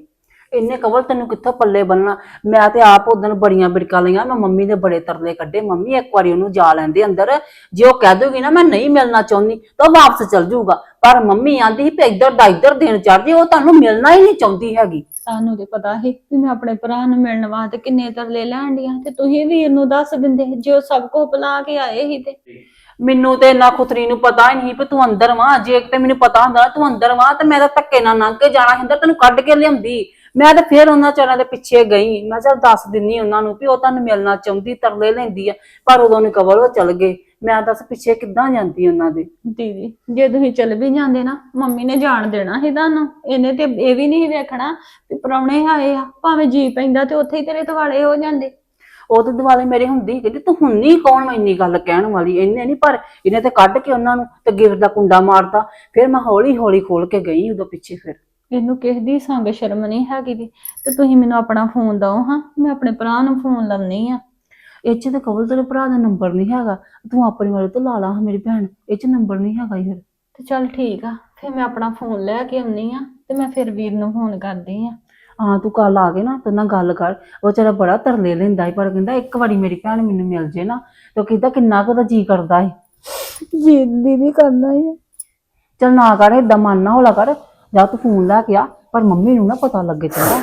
ਇੰਨੇ ਕਵਲ ਤੈਨੂੰ ਕਿੱਥੋਂ ਪੱਲੇ ਬੰਨਣਾ? ਮੈਂ ਤੇ ਆਪ ਉਦੋਂ ਬੜੀਆਂ ਬਿੜਕਾਂ ਲਈਆਂ ਮੈਂ ਮੰਮੀ ਦੇ ਬੜੇ ਤਰਲੇ ਕੱਢੇ। ਮੰਮੀ ਇੱਕ ਵਾਰੀ ਉਹਨੂੰ ਜਾ ਲੈਂਦੇ ਅੰਦਰ। ਜੇ ਉਹ ਕਹਿ ਦੂਗੀ ਨਾ ਮੈਂ ਨਹੀਂ ਮਿਲਣਾ ਚਾਹੁੰਦੀ ਤਾਂ ਉਹ ਵਾਪਸ ਚਲ ਜਾਊਗਾ। ਪਰ ਮੰਮੀ ਆਂਦੀ ਸੀ ਵੀ ਇੱਧਰ ਦਾ ਇੱਧਰ ਦੇਣ ਚੜ ਜੇ ਉਹ ਤੁਹਾਨੂੰ ਮਿਲਣਾ ਹੀ ਨਹੀਂ ਚਾਹੁੰਦੀ ਹੈਗੀ। ਤੁਹਾਨੂੰ ਤੇ ਪਤਾ ਸੀ ਵੀ ਮੈਂ ਆਪਣੇ ਭਰਾ ਨੂੰ ਮਿਲਣ ਵਾਸਤੇ ਕਿੰਨੇ ਤਰਲੇ ਲੈਣ ਡੀਆਂ ਤੇ ਤੁਸੀਂ ਵੀਰ ਨੂੰ ਦੱਸ ਦਿੰਦੇ ਜੇ ਉਹ ਸਭ ਕੁਝ ਭੁਲਾ ਕੇ ਆਏ ਸੀ ਤੇ। ਮੈਨੂੰ ਤੇ ਇੰਨਾ ਖੁਤਰੀ ਨੂੰ ਪਤਾ ਹੀ ਨਹੀਂ ਵੀ ਤੂੰ ਅੰਦਰ ਵਾਂ। ਜੇ ਤੇ ਮੈਨੂੰ ਪਤਾ ਹੁੰਦਾ ਨਾ ਤੂੰ ਅੰਦਰ ਵਾਂ ਤੇ ਮੈਂ ਤਾਂ ਧੱਕੇ ਨਾਲ ਲੰਘ ਕੇ ਜਾਣਾ ਹੁੰਦਾ ਤੈਨੂੰ ਕੱਢ ਕੇ ਲਿਆਉਂਦੀ ਮੈਂ ਤਾਂ ਫੇਰ ਉਹਨਾਂ ਚਾਰਾਂ ਦੇ ਪਿੱਛੇ ਗਈ। ਮੈਂ ਚੱਲ ਦੱਸ ਦਿੰਨੀ ਉਹਨਾਂ ਨੂੰ ਵੀ ਉਹ ਤੁਹਾਨੂੰ ਮਿਲਣਾ ਚਾਹੁੰਦੀ ਤਰਲੇ ਲੈਂਦੀ ਆ ਪਰ ਉਦੋਂ ਨੇ ਕਵਲ ਉਹ ਚਲ ਗਏ। ਮੈਂ ਦੱਸ ਪਿੱਛੇ ਕਿੱਦਾਂ ਜਾਂਦੀ ਉਹਨਾਂ ਦੇ? ਦੀਦੀ ਜੇ ਤੁਸੀਂ ਚੱਲ ਵੀ ਜਾਂਦੇ ਨਾ ਮੰਮੀ ਨੇ ਜਾਣ ਦੇਣਾ ਸੀ ਤੁਹਾਨੂੰ। ਇਹਨੇ ਤੇ ਇਹ ਵੀ ਨਹੀਂ ਵੇਖਣਾ ਵੀ ਪ੍ਰਾਹੁਣੇ ਆਏ ਆ। ਭਾਵੇਂ ਜੀ ਪੈਂਦਾ ਤੇ ਉੱਥੇ ਹੀ ਤੇਰੇ ਦਿਵਾਲੇ ਹੋ ਜਾਂਦੇ। ਉਹ ਤੇ ਦਿਵਾਲੇ ਮੇਰੇ ਹੁੰਦੀ ਕਹਿੰਦੀ ਤੂੰ ਹੁੰਨੀ ਕੌਣ ਮੈਂ ਇੰਨੀ ਗੱਲ ਕਹਿਣ ਵਾਲੀ? ਇਹਨੇ ਨਹੀਂ ਪਰ ਇਹਨੇ ਤੇ ਕੱਢ ਕੇ ਉਹਨਾਂ ਨੂੰ ਤੇ ਗਿਫਟ ਦਾ ਕੁੰਡਾ ਮਾਰਤਾ। ਫਿਰ ਮੈਂ ਹੌਲੀ ਹੌਲੀ ਖੋਲ ਕੇ ਗਈ ਉਦੋਂ ਪਿੱਛੇ ਫਿਰ। ਇਹਨੂੰ ਕਿਸੇ ਦੀ ਸੰਗ ਸ਼ਰਮ ਨਹੀਂ ਹੈਗੀ ਵੀ ਤੇ ਤੁਸੀਂ ਮੈਨੂੰ ਆਪਣਾ ਫੋਨ ਦਿਓ ਹਾਂ। ਮੈਂ ਆਪਣੇ ਭਰਾ ਨੂੰ ਫੋਨ ਲਾਉਣੀ ਆ ਇਹ ਚ ਤੇ ਕਵਲ ਤੇਰੇ ਭਰਾ ਦਾ ਨੰਬਰ ਨਹੀਂ ਹੈਗਾ। ਤੂੰ ਆਪਣੀ ਵਾਲੇ ਤੋਂ ਲਾ ਲਾ ਮੇਰੀ ਭੈਣ। ਇਹ ਚ ਨੰਬਰ ਨਹੀਂ ਹੈਗਾ ਯਾਰ ਤੇ ਚੱਲ ਠੀਕ ਆ। ਫਿਰ ਮੈਂ ਆਪਣਾ ਫੋਨ ਲੈ ਕੇ ਆਉਣੀ ਆ ਤੇ ਮੈਂ ਫਿਰ ਵੀਰ ਨੂੰ ਫੋਨ ਕਰਦੀ ਆ ਹਾਂ ਤੂੰ ਕੱਲ ਆ ਕੇ ਨਾ ਤੇ ਨਾਲ ਗੱਲ ਕਰ। ਉਹ ਤੇਰਾ ਬੜਾ ਤਰਲੇ ਲੈਂਦਾ ਸੀ ਪਰ ਕਹਿੰਦਾ ਇੱਕ ਵਾਰੀ ਮੇਰੀ ਭੈਣ ਮੈਨੂੰ ਮਿਲ ਜੇ ਨਾ ਤੇ ਕਹਿੰਦਾ ਕਿੰਨਾ ਕੁ ਦਾ ਜੀ ਕਰਦਾ ਹੈ ਜੀ ਦੀਦੀ ਕਰਨਾ ਹੀ ਚਲ ਨਾ ਕਰ ਏਦਾਂ ਮਨ ਨਾ ਹੌਲਾ ਕਰ। ਜਾ ਤੂੰ ਫੋਨ ਲੈ ਕੇ ਆ, ਪਰ ਮੰਮੀ ਨੂੰ ਨਾ ਪਤਾ ਲੱਗੇ ਚੰਗਾ।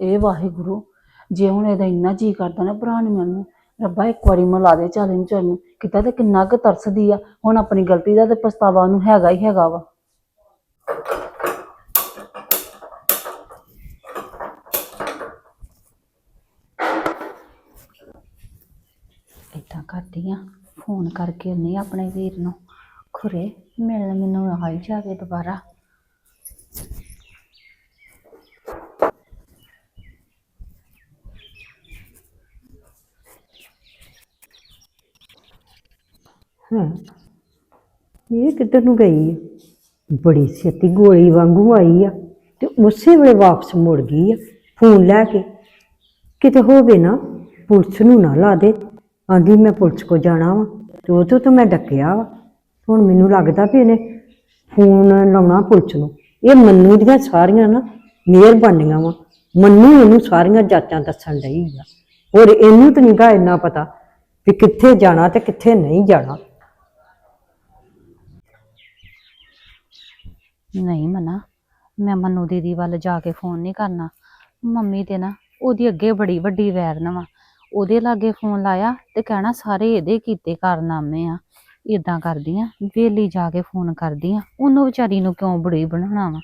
ਇਹ ਵਾਹਿਗੁਰੂ, ਜੇ ਹੁਣ ਇਹਦਾ ਇੰਨਾ ਜੀ ਕਰਦਾ ਨਾ ਭਰਾ ਨੂੰ ਮੈਨੂੰ, ਰੱਬਾ ਇੱਕ ਵਾਰੀ ਮਿਲਾ ਦੇ ਚੱਲ ਇਹਨੂੰ ਚੱਲ ਨੂੰ। ਕਿਤਾ ਤੇ ਕਿੰਨਾ ਕੁ ਤਰਸਦੀ ਆ, ਹੁਣ ਆਪਣੀ ਗਲਤੀ ਦਾ ਤੇ ਪਛਤਾਵਾ ਉਹਨੂੰ ਹੈਗਾ ਹੀ ਹੈਗਾ ਵਾ। ਏਦਾਂ ਕਰਦੀ ਆ ਫੋਨ ਕਰਕੇ ਨਹੀਂ ਆਪਣੇ ਵੀਰ ਨੂੰ। ਖੁਰੇ ਮਿਲਣ ਮੈਨੂੰ ਆ ਹੀ ਜਾਵੇ ਦੁਬਾਰਾ। ਹਾਂ, ਇਹ ਕਿੱਧਰ ਨੂੰ ਗਈ ਹੈ ਬੜੀ ਛੇਤੀ ਗੋਲੀ ਵਾਂਗੂ ਆਈ ਆ ਤੇ ਉਸੇ ਵੇਲੇ ਵਾਪਸ ਮੁੜ ਗਈ ਆ, ਫੋਨ ਲੈ ਕੇ। ਕਿਤੇ ਹੋਵੇ ਨਾ, ਪੁਲਿਸ ਨੂੰ ਨਾ ਲਾ ਦੇ। ਆਂਦੀ ਮੈਂ ਪੁਲਿਸ ਕੋ ਜਾਣਾ ਵਾ, ਤੇ ਉਹ ਤੋਂ ਤਾਂ ਮੈਂ ਡੱਕਿਆ ਵਾ। ਹੁਣ ਮੈਨੂੰ ਲੱਗਦਾ ਵੀ ਇਹਨੇ ਫੋਨ ਲਾਉਣਾ ਪੁਲਿਸ ਨੂੰ। ਇਹ ਮੰਨੂ ਦੀਆਂ ਸਾਰੀਆਂ ਨਾ ਮਿਹਰਬਾਨੀਆਂ ਵਾ। ਮੰਨੂ ਇਹਨੂੰ ਸਾਰੀਆਂ ਜਾਚਾਂ ਦੱਸਣ ਲਈ ਆ। ਹੋਰ ਇਹਨੂੰ ਤਾਂ ਨਹੀਂਗਾ ਇੰਨਾ ਪਤਾ ਵੀ ਕਿੱਥੇ ਜਾਣਾ ਤੇ ਕਿੱਥੇ ਨਹੀਂ ਜਾਣਾ। ਨਹੀਂ ਮਨਾ, ਮੈਂ ਮੰਨੂ ਦੀਦੀ ਵੱਲ ਜਾ ਕੇ ਫੋਨ ਨਹੀਂ ਕਰਨਾ। ਮੰਮੀ ਤੇ ਨਾ ਉਹਦੀ ਅੱਗੇ ਬੜੀ ਵੱਡੀ ਵੈਰਨ ਵਾ ਉਹਦੇ ਲਾਗੇ ਫੋਨ ਲਾਇਆ ਤੇ ਕਹਿਣਾ ਸਾਰੇ ਇਹਦੇ ਕੀਤੇ ਕਾਰਨਾਮੇ ਆ। ਇਦਾਂ ਕਰਦੀ ਆ ਵੇਲੀ ਜਾ ਕੇ ਫੋਨ ਕਰਦੀ ਆ। ਉਹਨੂੰ ਵਿਚਾਰੀ ਨੂੰ ਕਿਉਂ ਬੜੀ ਬਣਾਉਣਾ ਵਾ?